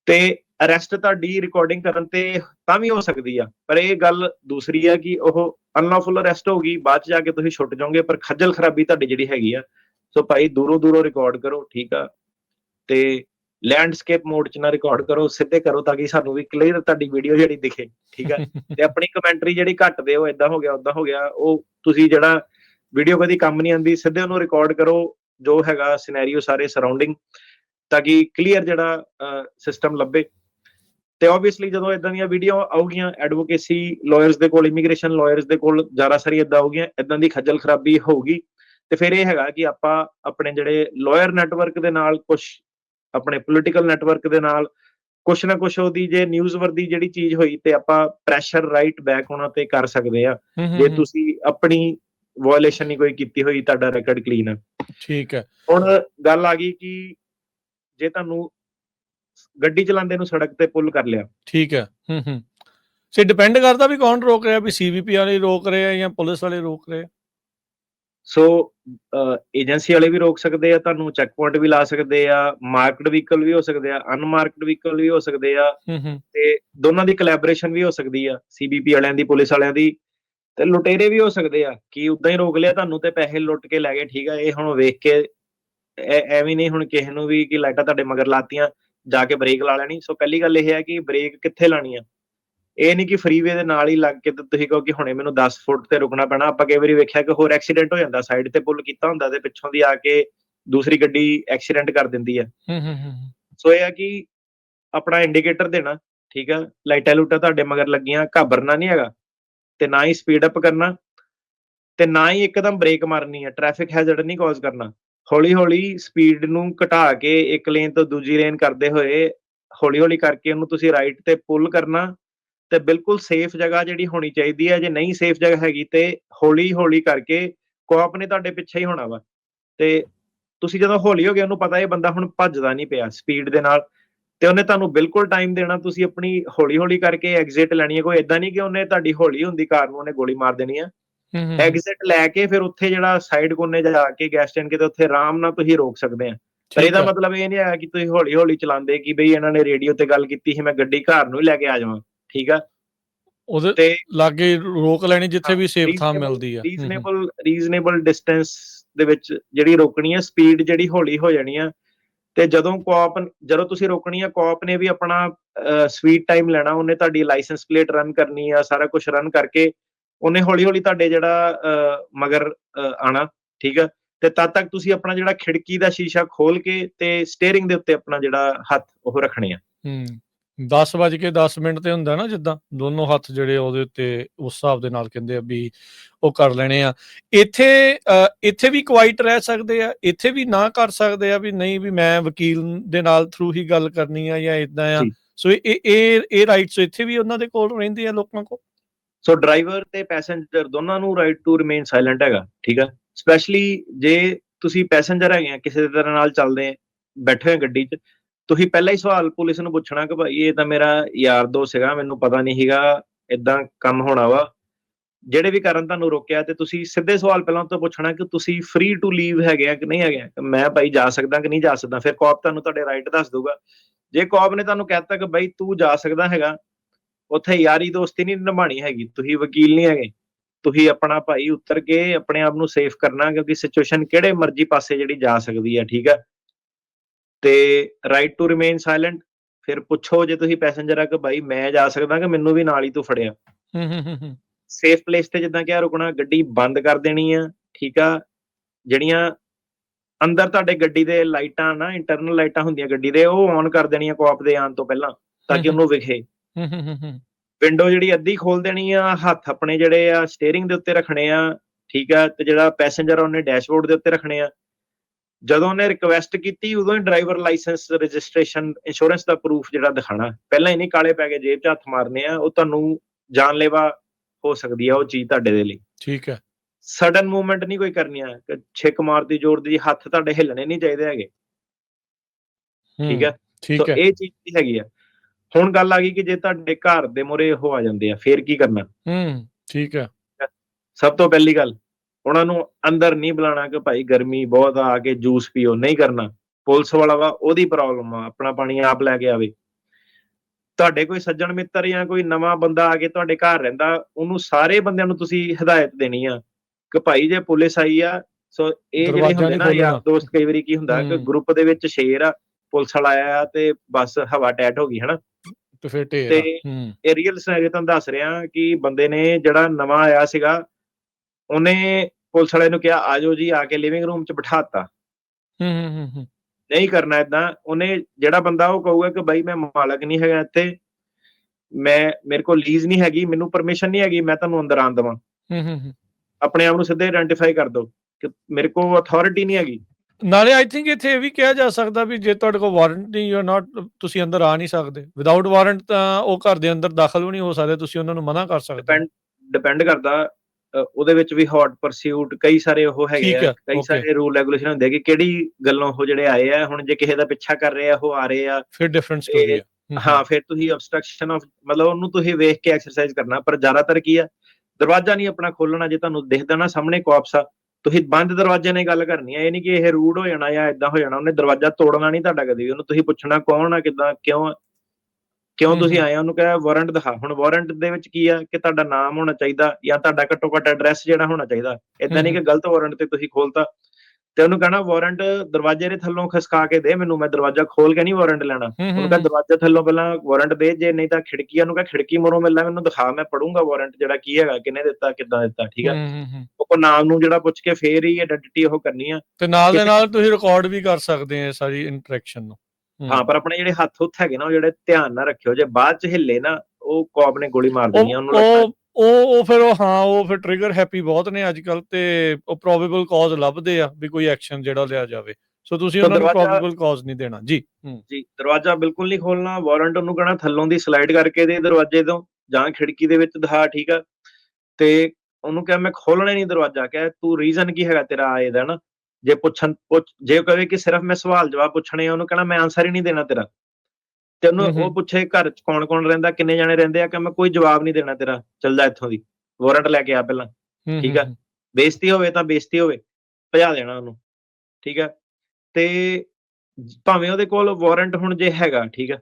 ਤੇ ਅਰੈਸਟ ਤੁਹਾਡੀ ਰਿਕਾਰਡਿੰਗ ਕਰਨ ਤੇ ਤਾਂ ਵੀ ਹੋ ਸਕਦੀ ਆ। ਪਰ ਇਹ ਗੱਲ ਦੂਸਰੀ ਆ ਕਿ ਉਹ ਅਨਲੌਫੁਲ ਅਰੈਸਟ ਹੋ ਗਈ ਬਾਅਦ ਚ ਜਾ ਕੇ ਤੁਸੀਂ ਛੁੱਟ ਜਾਓਗੇ ਪਰ ਖੱਜਲ ਖਰਾਬੀ ਤੁਹਾਡੀ ਜਿਹੜੀ ਹੈਗੀ ਆ। ਸੋ ਭਾਈ ਦੂਰੋਂ ਦੂਰੋਂ ਰਿਕਾਰਡ ਕਰੋ ਠੀਕ ਆ? ਤੇ ਲੈਂਡਸਕੇਪ ਮੋਡ 'ਚ ਨਾ ਰਿਕਾਰਡ ਕਰੋ ਸਿੱਧੇ ਕਰੋ ਤਾਂ ਕਿ ਸਾਨੂੰ ਵੀ ਕਲੀਅਰ ਤੁਹਾਡੀ ਵੀਡੀਓ ਜਿਹੜੀ ਦਿਖੇ ਠੀਕ ਹੈ ਤੇ ਆਪਣੀ ਕਮੈਂਟਰੀ ਜਿਹੜੀ ਘੱਟ ਦਿਓ ਇਦਾਂ ਹੋ ਗਿਆ ਉਦਾਂ ਹੋ ਗਿਆ ਉਹ ਤੁਸੀਂ ਜਿਹੜਾ ਵੀਡੀਓ ਕਦੀ ਕੰਮ ਨਹੀਂ ਆਂਦੀ ਸਿੱਧੇ ਉਹਨੂੰ ਰਿਕਾਰਡ ਕਰੋ ਜੋ ਹੈਗਾ ਸਿਨੈਰੀਓ ਸਾਰੇ ਸਰਾਊਂਡਿੰਗ ਤਾਂ ਕਿ ਕਲੀਅਰ ਜਿਹੜਾ ਸਿਸਟਮ ਲੱਭੇ। ਤੇ ਆਬਵੀਅਸਲੀ ਜਦੋਂ ਇਦਾਂ ਦੀਆਂ ਵੀਡੀਓ ਆਉਗੀਆਂ ਐਡਵੋਕੇਸੀ ਲਾਇਰਸ ਦੇ ਕੋਲ ਇਮੀਗ੍ਰੇਸ਼ਨ ਲਾਇਰਸ ਦੇ ਕੋਲ ਜ਼ਿਆਦਾ ਸਾਰੀ ਇਦਾਂ ਆਉਗੀਆਂ ਇਦਾਂ ਦੀ ਖੱਜਲ ਖਰਾਬੀ ਹੋਊਗੀ। ਤੇ ਫਿਰ ਇਹ ਹੈਗਾ ਕਿ ਆਪਾਂ ਆਪਣੇ ਜਿਹੜੇ ਲਾਇਰ ਨੈਟਵਰਕ ਦੇ ਨਾਲ ਕੁਝ ਆਪਣੇ ਪੋਲੀਟੀਕਲ ਨੈਟਵਰਕ ਦੇ ਨਾਲ ਕੁਛ ਨਾ ਕੁਛ ਉਹਦੀ ਜੇ ਨਿਊਜ਼ ਵਰਦੀ ਜਿਹੜੀ ਚੀਜ਼ ਹੋਈ ਤੇ ਆਪਾਂ ਪ੍ਰੈਸ਼ਰ ਰਾਈਟ ਬੈਕ ਉਹਨਾਂ ਤੇ ਕਰ ਸਕਦੇ ਆ। ਜੇ ਤੁਸੀਂ ਆਪਣੀ ਵਾਇਓਲੇਸ਼ਨ ਨਹੀਂ ਕੋਈ ਕੀਤੀ ਹੋਈ ਤੁਹਾਡਾ ਰੈਕੋਰਡ ਕਲੀਨ ਹੈ ਠੀਕ ਹੈ। ਹੁਣ ਗੱਲ ਆ ਗਈ ਕਿ ਜੇ ਤੁਹਾਨੂੰ ਗੱਡੀ ਚਲਾਉਂਦੇ ਨੂੰ ਸੜਕ ਤੇ ਪੁੱਲ ਕਰ ਲਿਆ। ਠੀਕ ਹੈ ਹੂੰ ਹੂੰ। ਸੇ ਡਿਪੈਂਡ ਕਰਦਾ ਵੀ ਕੌਣ ਰੋਕ ਰਿਹਾ ਵੀ ਸੀਵੀਪੀ ਵਾਲੇ ਰੋਕ ਰਹੇ ਆ ਜਾਂ ਪੁਲਿਸ ਵਾਲੇ ਰੋਕ ਰਹੇ ਆ। ਸੋ ਏਜੰਸੀ ਵਾਲੇ ਵੀ ਰੋਕ ਸਕਦੇ ਆ ਤੁਹਾਨੂੰ ਚੈੱਕ ਪੁਆਇੰਟ ਵੀ ਲਾ ਸਕਦੇ ਆ ਮਾਰਕਡ ਵਹੀਕਲ ਵੀ ਹੋ ਸਕਦੇ ਆ ਅਨਮਾਰਕਡ ਵਹੀਕਲ ਵੀ ਹੋ ਸਕਦੇ ਆ ਤੇ ਦੋਨਾਂ ਦੀ ਕੋਲੈਬੋਰੇਸ਼ਨ ਵੀ ਹੋ ਸਕਦੀ ਆ ਸੀਬੀਪੀ ਵਾਲਿਆਂ ਦੀ ਪੁਲਿਸ ਵਾਲਿਆਂ ਦੀ। ਤੇ ਲੁਟੇਰੇ ਵੀ ਹੋ ਸਕਦੇ ਆ ਕਿ ਉਦਾਂ ਹੀ ਰੋਕ ਲਿਆ ਤੁਹਾਨੂੰ ਤੇ ਪੈਸੇ ਲੁੱਟ ਕੇ ਲੈ ਗਏ ਠੀਕ ਆ ਇਹ ਹੁਣ ਵੇਖ ਕੇ ਐਵੇਂ ਨਹੀਂ ਹੁਣ ਕਿਸੇ ਨੂੰ ਵੀ ਕਿ ਲਾਈਟਾਂ ਤੁਹਾਡੇ ਮਗਰ ਲਾਤੀਆਂ ਜਾ ਕੇ ਬ੍ਰੇਕ ਲਾ ਲੈਣੀ। ਸੋ ਪਹਿਲੀ ਗੱਲ ਇਹ ਹੈ ਕਿ ਬ੍ਰੇਕ ਕਿੱਥੇ ਲਾਣੀ ਆ? ਇਹ ਨਹੀਂ ਕਿ ਫਰੀਵੇ ਦੇ ਨਾਲ ਹੀ ਲੱਗ ਕੇ ਤੇ ਤੁਸੀਂ ਕਹੋ ਕਿ ਹੁਣੇ ਮੈਨੂੰ 10 ਫੁੱਟ ਤੇ ਰੁਕਣਾ ਪੈਣਾ। ਆਪਾਂ ਕਈ ਵਾਰੀ ਵੇਖਿਆ ਕਿ ਹੋਰ ਐਕਸੀਡੈਂਟ ਹੋ ਜਾਂਦਾ। ਸਾਈਡ ਤੇ ਪੁੱਲ ਕੀਤਾ ਹੁੰਦਾ ਤੇ ਪਿੱਛੋਂ ਦੀ ਆ ਕੇ ਦੂਸਰੀ ਗੱਡੀ ਐਕਸੀਡੈਂਟ ਕਰ ਦਿੰਦੀ ਆ। ਹੂੰ ਹੂੰ ਹੂੰ ਸੋ ਇਹ ਆ ਕਿ ਆਪਣਾ ਇੰਡੀਕੇਟਰ ਦੇਣਾ ਠੀਕ ਆ? ਲਾਈਟਾਂ ਲੂਟਾਂ ਤੁਹਾਡੇ ਮਗਰ ਲੱਗੀਆਂ ਘਾਬਰਨਾ ਨਹੀਂ ਹੈਗਾ। ਤੇ ਨਾ ਹੀ ਸਪੀਡ ਅਪ ਕਰਨਾ ਤੇ ਨਾ ਹੀ ਇੱਕਦਮ ਬ੍ਰੇਕ ਮਾਰਨੀ ਹੈ ਟ੍ਰੈਫਿਕ ਹੈਜ਼ਰਡ ਨਹੀਂ ਕਾਜ਼ ਕਰਨਾ। ਹੌਲੀ ਹੌਲੀ ਸਪੀਡ ਨੂੰ ਘਟਾ ਕੇ ਇੱਕ ਲੇਨ ਤੋਂ ਦੂਜੀ ਲੇਨ ਕਰਦੇ ਹੋਏ ਹੌਲੀ ਹੌਲੀ ਕਰਕੇ ਉਹਨੂੰ ਤੁਸੀਂ ਰਾਈਟ ਤੇ ਪੁੱਲ ਕਰਨਾ ਤੇ ਬਿਲਕੁਲ ਸੇਫ ਜਗ੍ਹਾ ਜਿਹੜੀ ਹੋਣੀ ਚਾਹੀਦੀ ਹੈ, ਜੇ ਨਹੀਂ ਸੇਫ ਜਗ੍ਹਾ ਹੈਗੀ ਤੇ ਹੌਲੀ ਹੌਲੀ ਕਰਕੇ ਕੋਪ ਨੇ ਤੁਹਾਡੇ ਪਿੱਛੇ ਹੀ ਹੋਣਾ ਵਾ। ਤੇ ਤੁਸੀਂ ਜਦੋਂ ਹੌਲੀ ਹੋ ਗਏ, ਉਹਨੂੰ ਪਤਾ ਇਹ ਬੰਦਾ ਹੁਣ ਭੱਜਦਾ ਨਹੀਂ ਪਿਆ ਸਪੀਡ ਦੇ ਨਾਲ ਤੇ ਉਹਨੇ ਤੁਹਾਨੂੰ ਬਿਲਕੁਲ ਟਾਈਮ ਦੇਣਾ, ਤੁਸੀਂ ਆਪਣੀ ਹੌਲੀ ਹੌਲੀ ਕਰਕੇ ਐਗਜ਼ਿਟ ਲੈਣੀ ਹੈ। ਕੋਈ ਇਦਾਂ ਨਹੀਂ ਕਿ ਉਹਨੇ ਤੁਹਾਡੀ ਹੌਲੀ ਹੁੰਦੀ ਕਾਰ ਨੂੰ ਉਹਨੇ ਗੋਲੀ ਮਾਰ ਦੇਣੀ ਹੈ ਐਗਜ਼ਿਟ ਲੈ ਕੇ ਫਿਰ ਉੱਥੇ ਜਿਹੜਾ ਸਾਈਡ ਕੋਨੇ ਜਾ ਕੇ ਗੈਸ ਸਟੈਂਡ ਕਿਤੇ ਉੱਥੇ ਆਰਾਮ ਨਾਲ ਤੁਸੀਂ ਰੋਕ ਸਕਦੇ ਆ। ਪਰ ਇਹਦਾ ਮਤਲਬ ਇਹ ਨਹੀਂ ਹੈ ਕਿ ਤੁਸੀਂ ਹੌਲੀ ਹੌਲੀ ਚਲਾਉਂਦੇ ਕਿ ਬਈ ਇਹਨਾਂ ਨੇ ਰੇਡੀਓ ਤੇ ਗੱਲ ਕੀਤੀ ਸੀ ਮੈਂ ਗੱਡੀ ਘਰ ਨੂੰ ਹੀ ਲੈ ਕੇ ਆ ਜਾਵਾਂ ਠੀਕ ਆ? ਉਹਦੇ ਲਾਗੇ ਰੋਕ ਲੈਣੀ ਜਿੱਥੇ ਵੀ ਸੇਫ ਥਾਂ ਮਿਲਦੀ ਆ। ਰੀਜ਼ਨੇਬਲ ਰੀਜ਼ਨੇਬਲ ਡਿਸਟੈਂਸ ਦੇ ਵਿੱਚ ਜਿਹੜੀ ਰੋਕਣੀ ਹੈ ਸਪੀਡ ਜਿਹੜੀ ਹੌਲੀ ਹੋ ਜਾਣੀ ਆ। ਤੇ ਜਦੋਂ ਕੋਆਪ ਜਦੋਂ ਤੁਸੀਂ ਰੋਕਣੀ ਆ ਕੋਆਪ ਨੇ ਵੀ ਆਪਣਾ ਸਵੀਟ ਟਾਈਮ ਲੈਣਾ ਉਹਨੇ ਤੁਹਾਡੀ ਲਾਇਸੈਂਸ ਪਲੇਟ ਰਨ ਕਰਨੀ ਆ ਸਾਰਾ ਕੁਝ ਰਨ ਕਰਕੇ ਉਹਨੇ ਹੌਲੀ ਹੌਲੀ ਤੁਹਾਡੇ ਜਿਹੜਾ ਮਗਰ ਆਣਾ ਠੀਕ ਆ? ਤੇ ਤਦ ਤੱਕ ਤੁਸੀਂ ਆਪਣਾ ਜਿਹੜਾ ਖਿੜਕੀ ਦਾ ਸ਼ੀਸ਼ਾ ਖੋਲ ਕੇ ਤੇ ਸਟੀਅਰਿੰਗ ਦੇ ਉੱਤੇ ਆਪਣਾ ਜਿਹੜਾ ਹੱਥ ਉਹ ਰੱਖਣੇ ਆ। ਹੂੰ 10 ਵਜ ਕੇ 10 ਮਿੰਟ ਤੇ ਹੁੰਦਾ ਨਾ ਜਿੱਦਾਂ ਦੋਨੋਂ ਹੱਥ ਜਿਹੜੇ ਉਹਦੇ ਉੱਤੇ ਉਸ ਹਿਸਾਬ ਦੇ ਨਾਲ ਕਹਿੰਦੇ ਆ ਵੀ ਉਹ ਕਰ ਲੈਣੇ ਆ। ਇੱਥੇ ਇੱਥੇ ਵੀ ਕੁਆਇਟ ਰਹਿ ਸਕਦੇ ਆ ਇੱਥੇ ਵੀ ਨਾ ਕਰ ਸਕਦੇ ਆ ਵੀ ਨਹੀਂ ਵੀ ਮੈਂ ਵਕੀਲ ਦੇ ਨਾਲ ਥਰੂ ਹੀ ਗੱਲ ਕਰਨੀ ਆ ਜਾਂ ਇਦਾਂ ਆ। ਸੋ ਇਹ ਇਹ ਇਹ ਰਾਈਟਸ ਇੱਥੇ ਵੀ ਉਹਨਾਂ ਦੇ ਕੋਲ ਰਹਿੰਦੇ ਆ ਲੋਕਾਂ ਕੋਲ। ਸੋ ਡਰਾਈਵਰ ਤੇ ਪੈਸੇਂਜਰ ਦੋਨਾਂ ਨੂੰ ਰਾਈਟ ਟੂ ਰਿਮੇਨ ਸਾਇਲੈਂਟ ਹੈਗਾ, ਠੀਕ ਆ? ਸਪੈਸ਼ਲੀ ਜੇ ਤੁਸੀਂ ਪੈਸੇਂਜਰ ਹੈਗੇ ਆ, ਕਿਸੇ ਤਰ੍ਹਾਂ ਨਾਲ ਚੱਲਦੇ ਬੈਠੇ ਹੋ ਗੱਡੀ 'ਚ, ਤੁਸੀਂ ਪਹਿਲਾਂ ਹੀ ਸਵਾਲ ਪੁਲਿਸ ਨੂੰ ਪੁੱਛਣਾ ਕਿ ਭਾਈ ਇਹ ਤਾਂ ਮੇਰਾ ਯਾਰ ਦੋਸਤ ਹੈਗਾ, ਮੈਨੂੰ ਪਤਾ ਨਹੀਂ ਸੀਗਾ ਇਦਾਂ ਕੰਮ ਹੋਣਾ ਵਾ। ਜਿਹੜੇ ਵੀ ਕਾਰਨ ਤੁਹਾਨੂੰ ਰੋਕਿਆ ਤੇ ਤੁਸੀਂ ਸਿੱਧੇ ਸਵਾਲ ਪਹਿਲਾਂ ਤੋਂ ਪੁੱਛਣਾ ਕਿ ਤੁਸੀਂ ਫ੍ਰੀ ਟੂ ਲੀਵ ਹੈਗੇ ਆ ਕਿ ਨਹੀਂ ਹੈਗੇ ਆ? ਕਿ ਮੈਂ ਭਾਈ ਜਾ ਸਕਦਾ ਕਿ ਨਹੀਂ ਜਾ ਸਕਦਾ? ਫਿਰ ਕੋਪ ਤੁਹਾਨੂੰ ਤੁਹਾਡੇ ਰਾਈਟ ਦੱਸ ਦਊਗਾ। ਜੇ ਕੋਪ ਨੇ ਤੁਹਾਨੂੰ ਕਹਿਤਾ ਕਿ ਭਾਈ ਤੂੰ ਜਾ ਸਕਦਾ ਹੈਗਾ ਉੱਥੇ ਯਾਰੀ ਦੋਸਤੀ ਨਹੀਂ ਨਿਭਾਣੀ ਹੈਗੀ ਤੁਸੀਂ ਵਕੀਲ ਨਹੀਂ ਹੈਗੇ। ਤੁਸੀਂ ਆਪਣਾ ਭਾਈ ਉਤਰ ਕੇ ਆਪਣੇ ਆਪ ਨੂੰ ਸੇਫ ਕਰਨਾ ਕਿਉਂਕਿ ਸਿਚੁਏਸ਼ਨ ਕਿਹੜੇ ਮਰਜ਼ੀ ਪਾਸੇ ਜਿਹੜੀ ਜਾ ਸਕਦੀ ਹੈ ਠੀਕ ਹੈ? ਤੇ ਰਾਈਟ ਟੂ ਰਿਮੇਨ ਸਾਇਲੈਂਟ ਫਿਰ ਪੁੱਛੋ ਜੇ ਤੁਸੀਂ ਪੈਸੇਂਜਰ ਆ ਕਿ ਭਾਈ ਮੈਂ ਜਾ ਸਕਦਾ ਕਿ ਮੈਨੂੰ ਵੀ ਨਾਲ ਹੀ ਤੂੰ ਫੜਿਆ। ਹੂੰ ਹੂੰ ਹੂੰ ਸੇਫ ਪਲੇਸ ਤੇ ਜਿੱਦਾਂ ਕਿਹਾ ਰੁਕਣਾ ਗੱਡੀ ਬੰਦ ਕਰ ਦੇਣੀ ਆ ਠੀਕ ਆ? ਜਿਹੜੀਆਂ ਅੰਦਰ ਤੁਹਾਡੇ ਗੱਡੀ ਦੇ ਲਾਈਟਾਂ ਨਾ ਇੰਟਰਨਲ ਲਾਈਟਾਂ ਹੁੰਦੀਆਂ ਗੱਡੀ ਦੇ ਉਹ ਔਨ ਕਰ ਦੇਣੀਆਂ ਕੋਆਪ ਦੇ ਆਉਣ ਤੋਂ ਪਹਿਲਾਂ ਤਾਂ ਕਿ। ਉਹਨੂੰ ਵਿਖੇ। ਹੂੰ ਹੂੰ ਵਿੰਡੋ ਜਿਹੜੀ ਅੱਧੀ ਖੋਲ ਦੇਣੀ ਆ ਹੱਥ ਆਪਣੇ ਜਿਹੜੇ ਆ ਸਟੀਅਰਿੰਗ ਦੇ ਉੱਤੇ ਰੱਖਣੇ ਆ ਠੀਕ ਆ ਤੇ ਜਿਹੜਾ ਪੈਸੇਂਜਰ ਉਹਨੇ ਡੈਸ਼ਬੋਰਡ ਦੇ ਉੱਤੇ ਰੱਖਣੇ ਆ। ਜਦੋਂ ਉਹਨੇ ਰਿਕਵੈਸਟ ਕੀਤੀ ਉਦੋਂ ਹੀ ਡਰਾਈਵਰ ਲਾਇਸੈਂਸ ਰਜਿਸਟ੍ਰੇਸ਼ਨ ਇੰਸ਼ੋਰੈਂਸ ਦਾ ਪ੍ਰੂਫ ਜਿਹੜਾ ਦਿਖਾਣਾ। ਪਹਿਲਾਂ ਹੀ ਨਹੀਂ ਕਾਲੇ ਪੈ ਕੇ ਜੇਬ 'ਚ ਹੱਥ ਮਾਰਨੇ ਆ ਉਹ ਤੁਹਾਨੂੰ ਜਾਨਲੇਵਾ ਹੋ ਸਕਦੀ ਆ ਉਹ ਚੀਜ਼ ਤੁਹਾਡੇ ਦੇ ਲਈ। ਠੀਕ ਹੈ ਸਡਨ ਮੂਵਮੈਂਟ ਨਹੀਂ ਕੋਈ ਕਰਨੀ ਆ ਕਿ ਛਿੱਕ ਮਾਰਦੀ ਜ਼ੋਰ ਦੀ ਹੱਥ ਤੁਹਾਡੇ ਹਿੱਲਣੇ ਨਹੀਂ ਚਾਹੀਦੇ ਹੈਗੇ। ਠੀਕ ਹੂੰ, ਠੀਕ ਹੈ ਇਹ ਚੀਜ਼ ਹੈਗੀ ਆ। ਹੁਣ ਗੱਲ ਆ ਗਈ ਕਿ ਜੇ ਤੁਹਾਡੇ ਘਰ ਦੇ ਮੂਹਰੇ ਉਹ ਆ ਜਾਂਦੇ ਆ ਫੇਰ ਕੀ ਕਰਨਾ ਹੂੰ ਠੀਕ ਹੈ ਸਭ ਤੋਂ ਪਹਿਲੀ ਗੱਲ ਉਹਨਾਂ ਨੂੰ ਅੰਦਰ ਨਹੀਂ ਬੁਲਾਣਾ ਕਿ ਭਾਈ ਗਰਮੀ ਬਹੁਤ ਆ ਕੇ ਜੂਸ ਪੀਓ ਨਹੀਂ ਕਰਨਾ ਪੁਲਿਸ ਵਾਲਾ ਵਾ ਉਹਦੀ ਪ੍ਰੋਬਲਮ ਆ ਆਪਣਾ ਪਾਣੀ ਆਪ ਲੈ ਕੇ ਆਵੇ ਤੁਹਾਡੇ ਕੋਈ ਸੱਜਣ ਮਿੱਤਰ ਜਾਂ ਕੋਈ ਨਵਾਂ ਬੰਦਾ ਆ ਕੇ ਤੁਹਾਡੇ ਘਰ ਰਹਿੰਦਾ ਉਹਨੂੰ ਸਾਰੇ ਬੰਦਿਆਂ ਨੂੰ ਤੁਸੀਂ ਹਦਾਇਤ ਦੇਣੀ ਆ ਕਿ ਭਾਈ ਜੇ ਪੁਲਿਸ ਆਈ ਆ ਸੋ ਇਹ ਜਿਹੜੇ ਹੁੰਦੇ ਨਾ ਯਾਰ। ਦੋਸਤ ਕਈ ਵਾਰੀ ਕੀ ਹੁੰਦਾ ਕਿ। ਗਰੁੱਪ ਦੇ ਵਿੱਚ ਸ਼ੇਰ ਆ ਪੁਲਿਸ ਵਾਲਾ ਆਇਆ ਤੇ ਬਸ ਹਵਾ ਟੈਟ ਹੋ ਗਈ ਹਨਾ? ਤੇ ਫਿਰ ਢੇਰ। ਤੇ ਇਹ ਰੀਅਲ ਸਿਨੈਰੀਓ ਤੁਹਾਨੂੰ ਦੱਸ ਰਿਹਾ ਕਿ ਬੰਦੇ ਨੇ ਜਿਹੜਾ ਨਵਾਂ ਆਇਆ ਸੀਗਾ ਉਹਨੇ ਪੁਲਿਸ ਵਾਲੇ ਨੂੰ ਕਿਹਾ ਆਜੋ ਜੀ ਆ ਕੇ ਲਿਵਿੰਗ ਰੂਮ 'ਚ ਬਿਠਾਤਾ। ਹੂੰ ਹੂੰ, ਹੂੰ ਨਹੀਂ ਕਰਨਾ ਇਦਾਂ ਉਹਨੇ ਜਿਹੜਾ ਬੰਦਾ ਉਹ ਕਹੂਗਾ ਕਿ ਬਾਈ ਮੈਂ ਮਾਲਕ ਨਹੀਂ ਹੈਗਾ ਇੱਥੇ ਮੈਂ ਮੇਰੇ ਕੋਲ ਲੀਜ਼ ਨਹੀਂ ਹੈਗੀ ਮੈਨੂੰ ਪਰਮਿਸ਼ਨ ਨਹੀਂ ਹੈਗੀ ਮੈਂ ਤੁਹਾਨੂੰ ਅੰਦਰ ਆਣ ਦੇਵਾਂ। ਹੂੰ ਹੂੰ ਹੂੰ। ਆਪਣੇ ਆਪ ਨੂੰ ਸਿੱਧੇ ਆਇਡੈਂਟੀਫਾਈ ਕਰ ਦਿਓ ਕਿ ਮੇਰੇ ਕੋਲ ਅਥਾਰਟੀ ਨਹੀਂ ਹੈਗੀ। ਨਾਲੇ ਆਈ ਥਿੰਕ ਇੱਥੇ ਇਹ ਵੀ ਕਿਹਾ ਜਾ ਸਕਦਾ ਵੀ ਜੇ ਤੁਹਾਡੇ ਕੋਲ ਵਾਰੰਟ ਨਹੀਂ ਯੂ ਆਰ ਨਾਟ ਤੁਸੀਂ ਅੰਦਰ ਆ ਨਹੀਂ ਸਕਦੇ। ਵਿਦਆਊਟ ਵਾਰੰਟ ਤਾਂ ਉਹ ਘਰ ਦੇ ਅੰਦਰ ਦਾਖਲ ਵੀ ਨਹੀਂ ਹੋ ਸਕਦੇ ਤੁਸੀਂ ਉਹਨਾਂ ਨੂੰ ਮਨਾ ਕਰ ਸਕਦੇ। ਡਿਪੈਂਡ ਡਿਪੈਂਡ ਕਰਦਾ ਉਹਦੇ ਵਿੱਚ ਵੀ ਹੌਟ ਪਰਸਿਊਟ ਕਈ ਸਾਰੇ ਉਹ ਹੈਗੇ ਆ ਕਈ. ਸਾਰੇ ਰੂਲ ਰੈਗੂਲੇਸ਼ਨ ਹੁੰਦੇ ਆ ਕਿ ਕਿਹੜੀ ਗੱਲੋਂ ਉਹ ਜਿਹੜੇ ਆਏ ਆ ਹੁਣ ਜੇ ਕਿਸੇ ਦਾ ਪਿੱਛਾ ਕਰ ਰਹੇ ਉਹ ਆ ਰਹੇ ਆ। ਫਿਰ ਡਿਫਰੈਂਟ ਸਟੋਰੀ ਹੈ ਹੂੰ, ਹਾਂ ਫਿਰ ਤੁਸੀਂ ਅਬਸਟ੍ਰਕਸ਼ਨ ਆਫ ਮਤਲਬ ਉਹਨੂੰ ਤੁਸੀਂ ਵੇਖ ਕੇ ਐਕਸਰਸਾਈਜ਼ ਕਰਨਾ ਪਰ ਜ਼ਿਆਦਾਤਰ ਕੀ ਆ ਦਰਵਾਜ਼ਾ ਨਹੀਂ ਆਪਣਾ ਖੋਲਣਾ ਜੇ ਤੁਹਾਨੂੰ ਦਿਖਦਾ ਨਾ ਸਾਹਮਣੇ ਕੋਪਸ ਆ ਤੁਸੀਂ ਬੰਦ ਦਰਵਾਜ਼ੇ ਨਾਲ ਗੱਲ ਕਰਨੀ ਆ ਇਹ ਨਹੀਂ ਕਿ ਇਹ ਰੂਡ ਹੋ ਜਾਣਾ ਜਾਂ ਇਦਾਂ ਹੋ ਜਾਣਾ ਉਹਨੇ ਦਰਵਾਜ਼ਾ ਤੋੜਨਾ ਨਹੀਂ ਤੁਹਾਡਾ ਕਦੇ ਵੀ ਉਹਨੂੰ ਤੁਸੀਂ ਪੁੱਛਣਾ ਕੌਣ ਆ ਕਿਦਾਂ ਕਿਉਂ? ਕਿਉਂ ਤੁਸੀਂ। ਆਏ ਉਹਨੂੰ ਕਹੇ ਵਾਰੰਟ ਦਿਖਾ ਹੁਣ ਵਾਰੰਟ ਦੇ ਵਿੱਚ ਕੀ ਆ ਕਿ ਤੁਹਾਡਾ ਨਾਮ ਹੋਣਾ ਚਾਹੀਦਾ ਜਾਂ ਤੁਹਾਡਾ ਘੱਟੋ ਘੱਟ ਐਡਰੈਸ ਜਿਹੜਾ ਹੋਣਾ ਚਾਹੀਦਾ ਇਦਾਂ ਨਹੀਂ ਕਿ ਗਲਤ ਵਾਰੰਟ ਤੇ ਤੁਸੀਂ ਖੋਲਤਾ ਤੇ ਉਹਨੂੰ ਕਹਣਾ ਵਾਰੰਟ ਦਰਵਾਜ਼ੇ ਦੇ ਥੱਲੋਂ ਖਸਕਾ ਕੇ ਦੇ ਮੈਨੂੰ ਮੈਂ ਦਰਵਾਜ਼ਾ ਖੋਲ ਕੇ ਨਹੀਂ ਵਾਰੰਟ ਲੈਣਾ ਉਹਨੂੰ ਕਹ। ਦਰਵਾਜ਼ੇ ਥੱਲੋਂ ਪਹਿਲਾਂ ਵਾਰੰਟ ਦੇ ਜੇ ਨਹੀਂ ਤਾਂ ਖਿੜਕੀਆਂ ਨੂੰ ਕਹ ਖਿੜਕੀ ਮੋਰੋਂ ਮਿਲਣਾ ਮੈਨੂੰ ਦਿਖਾ ਮੈਂ ਪੜੂੰਗਾ ਵਾਰੰਟ ਜਿਹੜਾ ਕੀ ਹੈਗਾ ਕਿਹਨੇ ਦਿੱਤਾ ਕਿੱਦਾਂ ਦਿੱਤਾ ਠੀਕ ਆ। ਉਹ ਕੋ ਨਾਮ ਨੂੰ ਜਿਹੜਾ ਪੁੱਛ ਕੇ ਫੇਰ ਹੀ ਆਇਡੈਂਟੀਟੀ ਉਹ ਕਰਨੀ ਆ ਤੇ ਨਾਲ ਦੇ ਨਾਲ ਤੁਸੀਂ ਰਿਕਾਰਡ ਵੀ ਕਰ ਸਕਦੇ ਆ ਸਾਰੀ ਇੰਟਰੈਕਸ਼ਨ ਨੂੰ ਹੂੰ। ਪਰ ਆਪਣੇ ਜਿਹੜੇ ਹੱਥ ਹੁੱਥ ਹੈਗੇ ਨਾ ਉਹ ਜਿਹੜੇ ਧਿਆਨ ਨਾਲ ਰੱਖਿਓ ਜੇ ਬਾਅਦ ਚ ਹਿੱਲੇ ਨਾ ਉਹ ਕੌਪ ਨੇ ਗੋਲੀ ਮਾਰ ਦੇਣੀ ਆ ਉਹ ਉਹਨੂੰ ਲੱਗਦਾ ਉਹ ਉਹ ਫਿਰ ਉਹ ਹਾਂ ਉਹ ਫਿਰ ਟ੍ਰਿਗਰ ਹੈਪੀ ਬਹੁਤ ਨੇ ਅੱਜ ਕੱਲ ਤੇ ਉਹ ਪ੍ਰੋਬੇਬਲ ਕਾਜ਼ ਲੱਭਦੇ ਆ ਵੀ ਕੋਈ ਐਕਸ਼ਨ ਜਿਹੜਾ ਲਿਆ ਜਾਵੇ। ਸੋ ਤੁਸੀਂ ਉਹਨਾਂ ਨੂੰ ਪ੍ਰੋਬੇਬਲ ਕਾਜ਼ ਨਹੀਂ ਦੇਣਾ। ਜੀ ਜੀ ਦਰਵਾਜ਼ਾ ਬਿਲਕੁਲ ਨਹੀਂ ਖੋਲਣਾ ਵਾਰੰਟ ਉਹਨੂੰ ਕਹਣਾ ਥੱਲੋਂ ਦੀ ਸਲਾਈਡ ਕਰਕੇ ਦੇ ਦਰਵਾਜ਼ੇ ਤੋਂ ਜਾਂ ਖਿੜਕੀ ਦੇ ਵਿੱਚ ਦਿਖਾ ਠੀਕ ਆ। ਤੇ ਉਹਨੂੰ ਕਹੇ ਮੈਂ ਖੋਲਣਾ ਨਹੀਂ ਦਰਵਾਜ਼ਾ ਕਹੇ ਤੂੰ ਰੀਜ਼ਨ ਕੀ ਹੈਗਾ ਤੇਰਾ ਆਏ ਦਾ ਨਾ ਜੇ ਪੁੱਛਣ ਪੁੱਛ ਜੇ ਕਹੇ ਕਿ ਸਿਰਫ ਮੈਂ ਸਵਾਲ ਜਵਾਬ ਪੁੱਛਣੇ ਆ ਉਹਨੂੰ ਕਹਣਾ ਮੈਂ ਆਨਸਰ ਹੀ ਨਹੀਂ ਦੇਣਾ ਤੇਰਾ। ਤੇ ਉਹਨੂੰ ਹਮ ਹਮ। ਉਹ ਪੁੱਛੇ ਘਰ ਚ ਕੌਣ ਕੌਣ ਰਹਿੰਦਾ ਕਿੰਨੇ ਜਾਣੇ ਰਹਿੰਦੇ ਆ ਕਿ ਮੈਂ ਕੋਈ ਜਵਾਬ ਨਹੀਂ ਦੇਣਾ ਤੇਰਾ ਚੱਲ ਜਾ ਇੱਥੋਂ ਦੀ ਵਾਰੰਟ ਲੈ ਕੇ ਆ ਪਹਿਲਾਂ ਠੀਕ ਆ। ਬੇਇੱਜ਼ਤੀ ਹੋਵੇ ਤਾਂ ਬੇਇੱਜ਼ਤੀ ਹੋਵੇ ਭਜਾ ਦੇਣਾ ਉਹਨੂੰ ਠੀਕ ਹੈ ਤੇ ਭਾਵੇਂ ਉਹਦੇ ਕੋਲ ਵਾਰੰਟ ਹੁਣ ਜੇ ਹੈਗਾ ਠੀਕ ਹੈ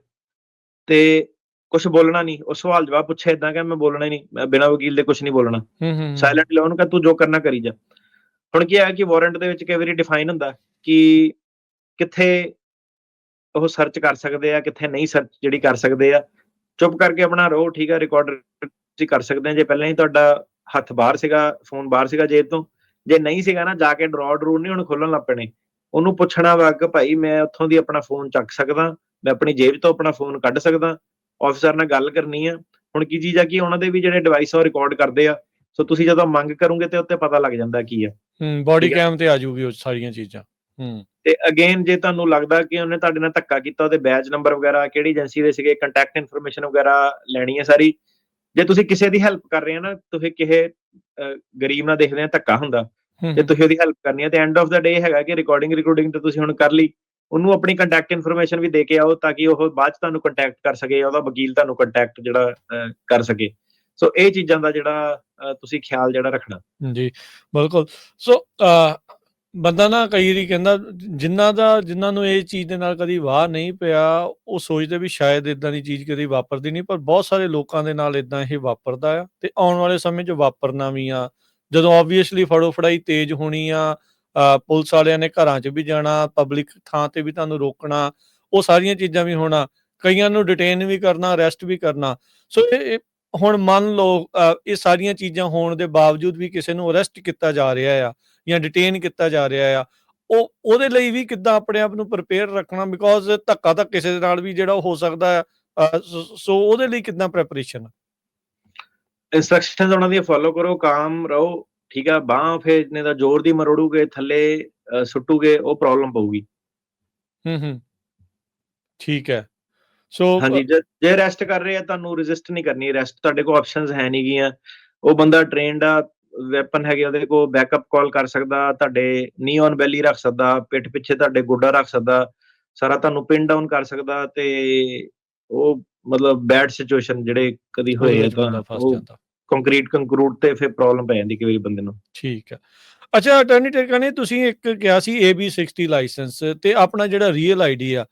ਤੇ ਕੁਝ ਬੋਲਣਾ ਨਹੀਂ ਉਹ ਸਵਾਲ ਜਵਾਬ ਪੁੱਛੇ ਇਦਾਂ ਕਿ ਮੈਂ ਬੋਲਣਾ ਹੀ ਨਹੀਂ ਮੈਂ ਬਿਨਾਂ ਵਕੀਲ ਦੇ ਕੁਝ ਨਹੀਂ ਬੋਲਣਾ। ਸਾਇਲੈਂਟ ਉਹਨੂੰ ਕਹ ਤੂੰ ਜੋ ਕਰਨਾ ਕਰੀ ਜਾ। ਹੁਣ ਕੀ ਹੈ ਕਿ ਵਾਰੰਟ ਦੇ ਵਿੱਚ ਕਈ ਵਾਰੀ ਡਿਫਾਈਨ ਹੁੰਦਾ ਕਿ ਕਿੱਥੇ ਉਹ ਸਰਚ ਕਰ ਸਕਦੇ ਆ ਕਿੱਥੇ ਨਹੀਂ ਸਰਚ ਜਿਹੜੀ ਕਰ ਸਕਦੇ ਆ। ਚੁੱਪ ਕਰਕੇ ਆਪਣਾ ਰਹੋ ਠੀਕ ਆ ਰਿਕਾਰਡਰ ਤੁਸੀਂ ਕਰ ਸਕਦੇ ਆ। ਜੇ ਪਹਿਲਾਂ ਹੀ ਤੁਹਾਡਾ ਹੱਥ ਬਾਹਰ ਸੀਗਾ ਫੋਨ ਬਾਹਰ ਸੀਗਾ ਜੇਬ ਤੋਂ ਜੇ ਨਹੀਂ ਸੀਗਾ ਨਾ ਜਾ ਕੇ ਡਰਾਅ ਡਰੂ ਨਹੀਂ ਹੁਣ ਖੋਲਣ ਲੱਗ ਪੈਣੇ। ਉਹਨੂੰ ਪੁੱਛਣਾ ਵਾ ਕਿ ਭਾਈ ਮੈਂ ਉੱਥੋਂ ਦੀ ਆਪਣਾ ਫੋਨ ਚੱਕ ਸਕਦਾ ਮੈਂ ਆਪਣੀ ਜੇਬ ਤੋਂ ਆਪਣਾ ਫੋਨ ਕੱਢ ਸਕਦਾ ਆਫੀਸਰ ਨਾਲ ਗੱਲ ਕਰਨੀ ਆ। ਹੁਣ ਕੀ ਚੀਜ਼ ਆ ਕਿ ਉਹਨਾਂ ਦੇ ਵੀ ਜਿਹੜੇ ਡਿਵਾਈਸ ਉਹ ਰਿਕਾਰਡ ਕਰਦੇ ਆ। ਸੋ ਤੁਸੀਂ ਜਦੋਂ ਮੰਗ ਕਰੋਗੇ ਤੇ ਉੱਤੇ ਪਤਾ ਲੱਗ ਜਾਂਦਾ ਕੀ ਆ। ਹੂੰ ਬਾਡੀ। ਕੈਮ ਤੇ ਆ ਜਾਊਗੀ ਉਹ ਸਾਰੀਆਂ ਚੀਜ਼ਾਂ। ਹੂੰ। ਤੇ ਅਗੇਨ ਜੇ ਤੁਹਾਨੂੰ ਲੱਗਦਾ ਕਿ ਉਹਨੇ ਤੁਹਾਡੇ ਨਾਲ ਧੱਕਾ ਕੀਤਾ ਉਹਦੇ ਬੈਚ ਨੰਬਰ ਵਗੈਰਾ ਕਿਹੜੀ ਏਜੰਸੀ ਦੇ ਸੀਗੇ ਕੰਟੈਕਟ ਇਨਫੋਰਮੇਸ਼ਨ ਵਗੈਰਾ ਲੈਣੀ ਹੈ ਸਾਰੀ ਜੇ ਤੁਸੀਂ ਕਿਸੇ ਦੀ ਹੈਲਪ ਕਰ ਰਹੇ ਹੋ ਨਾ ਤੁਸੀਂ ਕਿਸੇ ਗਰੀਬ ਨਾਲ ਦੇਖਦੇ ਆ ਧੱਕਾ ਹੁੰਦਾ ਜੇ ਤੁਸੀਂ ਉਹਦੀ ਹੈਲਪ ਕਰਨੀ ਹੈ ਤੇ ਐਂਡ ਆਫ ਦਾ ਡੇ ਹੈਗਾ ਕਿ ਰਿਕਾਰਡਿੰਗ ਰਿਕਾਰਡਿੰਗ ਤੇ ਤੁਸੀਂ ਹੁਣ ਕਰ ਲਈ ਉਹਨੂੰ ਆਪਣੀ ਕੰਟੈਕਟ ਇਨਫੋਰਮੇਸ਼ਨ ਵੀ ਦੇ ਕੇ ਆਓ ਤਾਂ ਕਿ ਉਹ ਬਾਅਦ ਚ ਤੁਹਾਨੂੰ ਕੰਟੈਕਟ ਕਰ ਸਕੇ ਉਹਦਾ ਵਕੀਲ ਤੁਹਾਨੂੰ ਕੰਟੈਕਟ ਜਿਹੜਾ ਕਰ ਸਕੇ। ਸੋ ਇਹ ਚੀਜ਼ਾਂ ਦਾ ਜਿਹੜਾ ਤੁਸੀਂ ਖਿਆਲ ਜਿਹੜਾ ਰੱਖਣਾ। ਜੀ ਬਿਲਕੁਲ। ਸੋ ਬੰਦਾ ਨਾ ਕਈ ਵਾਰੀ ਕਹਿੰਦਾ ਜਿਨ੍ਹਾਂ ਦਾ ਜਿਨ੍ਹਾਂ ਨੂੰ ਇਹ ਚੀਜ਼ ਦੇ ਨਾਲ ਕਦੀ ਵਾਹ ਨਹੀਂ ਪਿਆ, ਉਹ ਸੋਚਦੇ ਵੀ ਸ਼ਾਇਦ ਇਦਾਂ ਦੀ ਚੀਜ਼ ਕਦੀ ਵਾਪਰਦੀ ਨਹੀਂ, ਪਰ ਬਹੁਤ ਸਾਰੇ ਲੋਕਾਂ ਦੇ ਨਾਲ ਇਦਾਂ ਇਹ ਵਾਪਰਦਾ ਆ ਤੇ ਆਉਣ ਵਾਲੇ ਸਮੇਂ 'ਚ ਵਾਪਰਨਾ ਵੀ ਆ। ਜਦੋਂ ਆਬਵੀਅਸਲੀ ਫੜੋ ਫੜਾਈ ਤੇਜ਼ ਹੋਣੀ ਆ ਪੁਲਿਸ ਵਾਲਿਆਂ ਨੇ ਘਰਾਂ 'ਚ ਵੀ ਜਾਣਾ ਪਬਲਿਕ ਥਾਂ ਤੇ ਵੀ ਤੁਹਾਨੂੰ ਰੋਕਣਾ, ਉਹ ਸਾਰੀਆਂ ਚੀਜ਼ਾਂ ਵੀ ਹੋਣਾ, ਕਈਆਂ ਨੂੰ ਡਿਟੇਨ ਵੀ ਕਰਨਾ ਅਰੈਸਟ ਵੀ ਕਰਨਾ। ਸੋ ਇਹ ਹੁਣ ਮੰਨ ਲਓ ਇਹ ਸਾਰੀਆਂ ਚੀਜ਼ਾਂ ਹੋਣ ਦੇ ਬਾਵਜੂਦ ਵੀ ਕਿਸੇ ਨੂੰ ਅਰੈਸਟ ਕੀਤਾ ਜਾ ਰਿਹਾ ਆ। ਜਾਂ ਡਿਟੇਨ ਕੀਤਾ ਜਾ ਰਿਹਾ ਆ ਉਹ ਉਹਦੇ ਲਈ ਵੀ ਕਿੱਦਾਂ ਆਪਣੇ ਆਪ ਨੂੰ ਪ੍ਰਿਪੇਅਰ ਰੱਖਣਾ? ਬਿਕੋਜ਼ ਧੱਕਾ ਤਾਂ ਕਿਸੇ ਦੇ ਨਾਲ ਵੀ ਜਿਹੜਾ ਹੋ ਸਕਦਾ ਸੋ- ਉਹਦੇ ਲਈ ਕਿੱਦਾਂ ਪ੍ਰੈਪਰੇਸ਼ਨ ਇਨਸਟਰਕਸ਼ਨਸ ਉਹਨਾਂ ਦੀਆਂ ਫੋਲੋ ਕਰੋ ਕਾਮ ਰਹੋ ਠੀਕ ਆ? ਬਾਹ ਫੇਰ ਨੇ ਦਾ ਜ਼ੋਰ ਦੀ ਮਰੋੜੂਗੇ ਥੱਲੇ ਸੁੱਟੂਗੇ ਉਹ ਪ੍ਰੋਬਲਮ ਪਊਗੀ। ਹੂੰ ਹੂੰ। ਠੀਕ ਹੈ। ਸੋ ਹਾਂਜੀ ਜੇ- ਜੇ ਰੈਸਟ ਕਰ ਰਹੇ ਆ ਤੁਹਾਨੂੰ ਰੈਜ਼ਿਸਟ ਨਹੀਂ ਕਰਨੀ। ਰੈਸਟ ਤੁਹਾਡੇ ਕੋਲ ਆਪਸ਼ਨਸ ਹੈ ਨਹੀਂ ਗੀਆਂ ਉਹ ਬੰਦਾ ਟ੍ਰੇਨਡ ਆ ਵੈਪਨ ਹੈਗੇ ਉਹਦੇ ਕੋਲ ਬੈਕਅਪ ਕਾਲ ਕਰ ਸਕਦਾ ਤੁਹਾਡੇ ਨੀ ਔਨ ਬੈਲੀ ਰੱਖ ਸਕਦਾ ਪਿੱਠ ਪਿੱਛੇ ਤੁਹਾਡੇ ਗੋਡਾ ਰੱਖ ਸਕਦਾ ਸਾਰਾ ਤੁਹਾਨੂੰ ਪਿਨ ਡਾਊਨ ਕਰ ਸਕਦਾ ਤੇ ਉਹ ਮਤਲਬ ਬੈਡ ਸਿਚੁਏਸ਼ਨ ਜਿਹੜੇ ਕਦੀ ਹੋਏ ਆ ਤਾਂ ਫਸ ਉਹ ਜਾਂਦਾ। ਕੰਕਰੀਟ ਕੰਕਰੂਟ ਤੇ ਫਿਰ ਪ੍ਰੋਬਲਮ ਪੈ ਜਾਂਦੀ ਕਈ ਵਾਰੀ ਬੰਦੇ ਨੂੰ। ਠੀਕ ਹੈ ਅੱਛਾ ਅਟਾਰਨੀ ਟੇਕਾ ਤੁਸੀਂ ਇੱਕ ਕਿਹਾ ਸੀ AB60 ਲਾਇਸੈਂਸ ਤੇ ਆਪਣਾ ਜਿਹੜਾ ਰੀਅਲ ਆਈਡੀ ਆ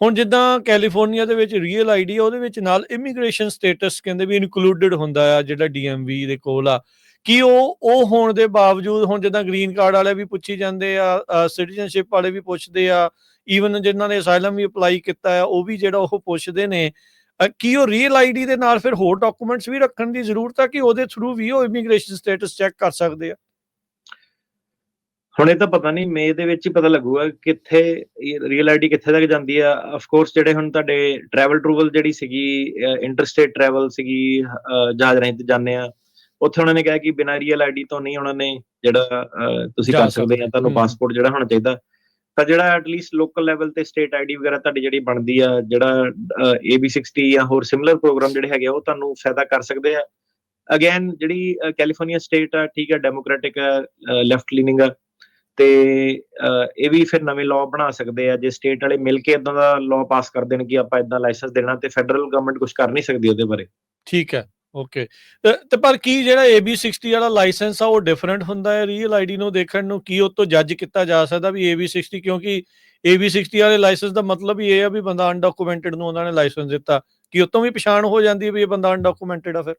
ਹੁਣ ਜਿੱਦਾਂ ਕੈਲੀਫੋਰਨੀਆ ਦੇ ਵਿੱਚ ਰੀਅਲ ਆਈਡੀ ਆ ਉਹਦੇ ਵਿੱਚ ਨਾਲ ਇਮੀਗ੍ਰੇਸ਼ਨ ਸਟੇਟਸ ਕਹਿੰਦੇ ਵੀ ਇਨਕਲੂਡਡ ਹੁੰਦਾ ਆ ਜਿਹੜਾ DMV ਦੇ ਕੋਲ ਆ। ਕੀ ਉਹ ਉਹ ਹੋਣ ਦੇ ਬਾਵਜੂਦ ਹੁਣ ਜਿੱਦਾਂ ਗ੍ਰੀਨ ਕਾਰਡ ਵਾਲੇ ਵੀ ਪੁੱਛੀ ਜਾਂਦੇ ਆ ਸਿਟੀਜ਼ਨਸ਼ਿਪ ਵਾਲੇ ਵੀ ਪੁੱਛਦੇ ਆ ਈਵਨ ਜਿਨ੍ਹਾਂ ਨੇ ਅਸਾਈਲਮ ਵੀ ਅਪਲਾਈ ਕੀਤਾ ਹੈ ਉਹ ਵੀ ਜਿਹੜਾ ਉਹ ਪੁੱਛਦੇ ਨੇ ਕੀ ਉਹ ਰੀਅਲ ਆਈਡੀ ਦੇ ਨਾਲ ਫਿਰ ਹੋਰ ਡਾਕੂਮੈਂਟਸ ਵੀ ਰੱਖਣ ਦੀ ਜ਼ਰੂਰਤ ਆ ਕਿ ਉਹਦੇ ਥਰੂ ਵੀ ਉਹ ਇਮੀਗ੍ਰੇਸ਼ਨ ਸਟੇਟਸ ਚੈੱਕ ਕਰ ਸਕਦੇ ਆ? ਹੁਣ ਇਹ ਤਾਂ ਪਤਾ ਨਹੀਂ ਮੇ ਦੇ ਵਿੱਚ ਹੀ ਪਤਾ ਲੱਗੂਗਾ ਕਿੱਥੇ ਰੀਅਲ ਆਈਡੀ ਕਿੱਥੇ ਤੱਕ ਜਾਂਦੀ ਆ। ਆਫ ਕੋਰਸ ਜਿਹੜੇ ਹੁਣ ਤੁਹਾਡੇ ਟਰੈਵਲ ਟਰੂਵਲ ਜਿਹੜੀ ਸੀਗੀ ਇੰਟਰਸਟੇਟ ਟਰੈਵਲ ਸੀਗੀ ਜਹਾਜ਼ ਰਾਹੀਂ ਤੇ ਜਾਂਦੇ ਆ ਉੱਥੇ ਉਹਨਾਂ ਨੇ ਕਿਹਾ ਕਿ ਬਿਨਾਂ ਰੀਅਲ ਆਈਡੀ ਤੋਂ ਨਹੀਂ ਉਹਨਾਂ ਨੇ ਜਿਹੜਾ ਤੁਸੀਂ ਕਰ ਸਕਦੇ। ਆ ਤੁਹਾਨੂੰ। ਪਾਸਪੋਰਟ ਜਿਹੜਾ ਹੋਣਾ ਚਾਹੀਦਾ। ਤਾਂ ਜਿਹੜਾ ਐਟਲੀਸਟ ਲੋਕਲ ਲੈਵਲ ਤੇ ਸਟੇਟ ਆਈਡੀ ਵਗੈਰਾ ਤੁਹਾਡੀ ਜਿਹੜੀ ਬਣਦੀ ਆ ਜਿਹੜਾ AB60 ਜਾਂ ਹੋਰ ਸਿਮਿਲਰ ਪ੍ਰੋਗਰਾਮ ਜਿਹੜੇ ਹੈਗੇ ਉਹ ਤੁਹਾਨੂੰ ਫਾਇਦਾ ਕਰ ਸਕਦੇ ਆ। ਅਗੇਨ ਜਿਹੜੀ ਕੈਲੀਫੋਰਨੀਆ ਸਟੇਟ ਆ ਠੀਕ ਆ ਡੈਮੋਕ੍ਰੈਟਿਕ ਲੈਫਟ ਲੀਨਿੰਗ ਆ। ਤੇ ਇਹ ਵੀ ਫਿਰ ਨਵੇਂ ਲਾਅ ਬਣਾ ਸਕਦੇ ਆ। ਜੇ ਸਟੇਟ ਵਾਲੇ ਮਿਲ ਕੇ ਇਦਾਂ ਦਾ ਲਾਅ ਪਾਸ ਕਰ ਦੇਣ ਕਿ ਆਪਾਂ ਇਦਾਂ ਲਾਇਸੈਂਸ ਦੇਣਾ ਤੇ ਫੈਡਰਲ ਗਵਰਨਮੈਂਟ ਕੁਝ ਕਰ ਨਹੀਂ ਸਕਦੀ ਉਹਦੇ ਬਾਰੇ। ਠੀਕ ਹੈ। ਓਕੇ। ਤੇ ਪਰ ਕੀ ਜਿਹੜਾ AB60 ਵਾਲਾ ਲਾਇਸੈਂਸ ਆ, ਉਹ ਡਿਫਰੈਂਟ ਹੁੰਦਾ ਹੈ? ਰੀਅਲ ਆਈਡੀ ਨੂੰ ਦੇਖਣ ਨੂੰ ਕੀ ਉਹ ਤੋਂ ਜੱਜ ਕੀਤਾ ਜਾ ਸਕਦਾ ਵੀ AB60 ਕਿਉਂਕਿ AB60 ਵਾਲੇ ਲਾਇਸੈਂਸ ਦਾ ਮਤਲਬ ਹੀ ਇਹ ਆ ਵੀ ਬੰਦਾ ਅਨਡਾਕੂਮੈਂਟਡ ਨੂੰ ਉਹਨਾਂ ਨੇ ਲਾਇਸੈਂਸ ਦਿੱਤਾ। ਕੀ ਉਤੋਂ ਵੀ ਪਛਾਣ ਹੋ ਜਾਂਦੀ ਹੈ ਵੀ ਇਹ ਬੰਦਾ ਅਨਡਾਕੂਮੈਂਟਡ ਆ ਫਿਰ?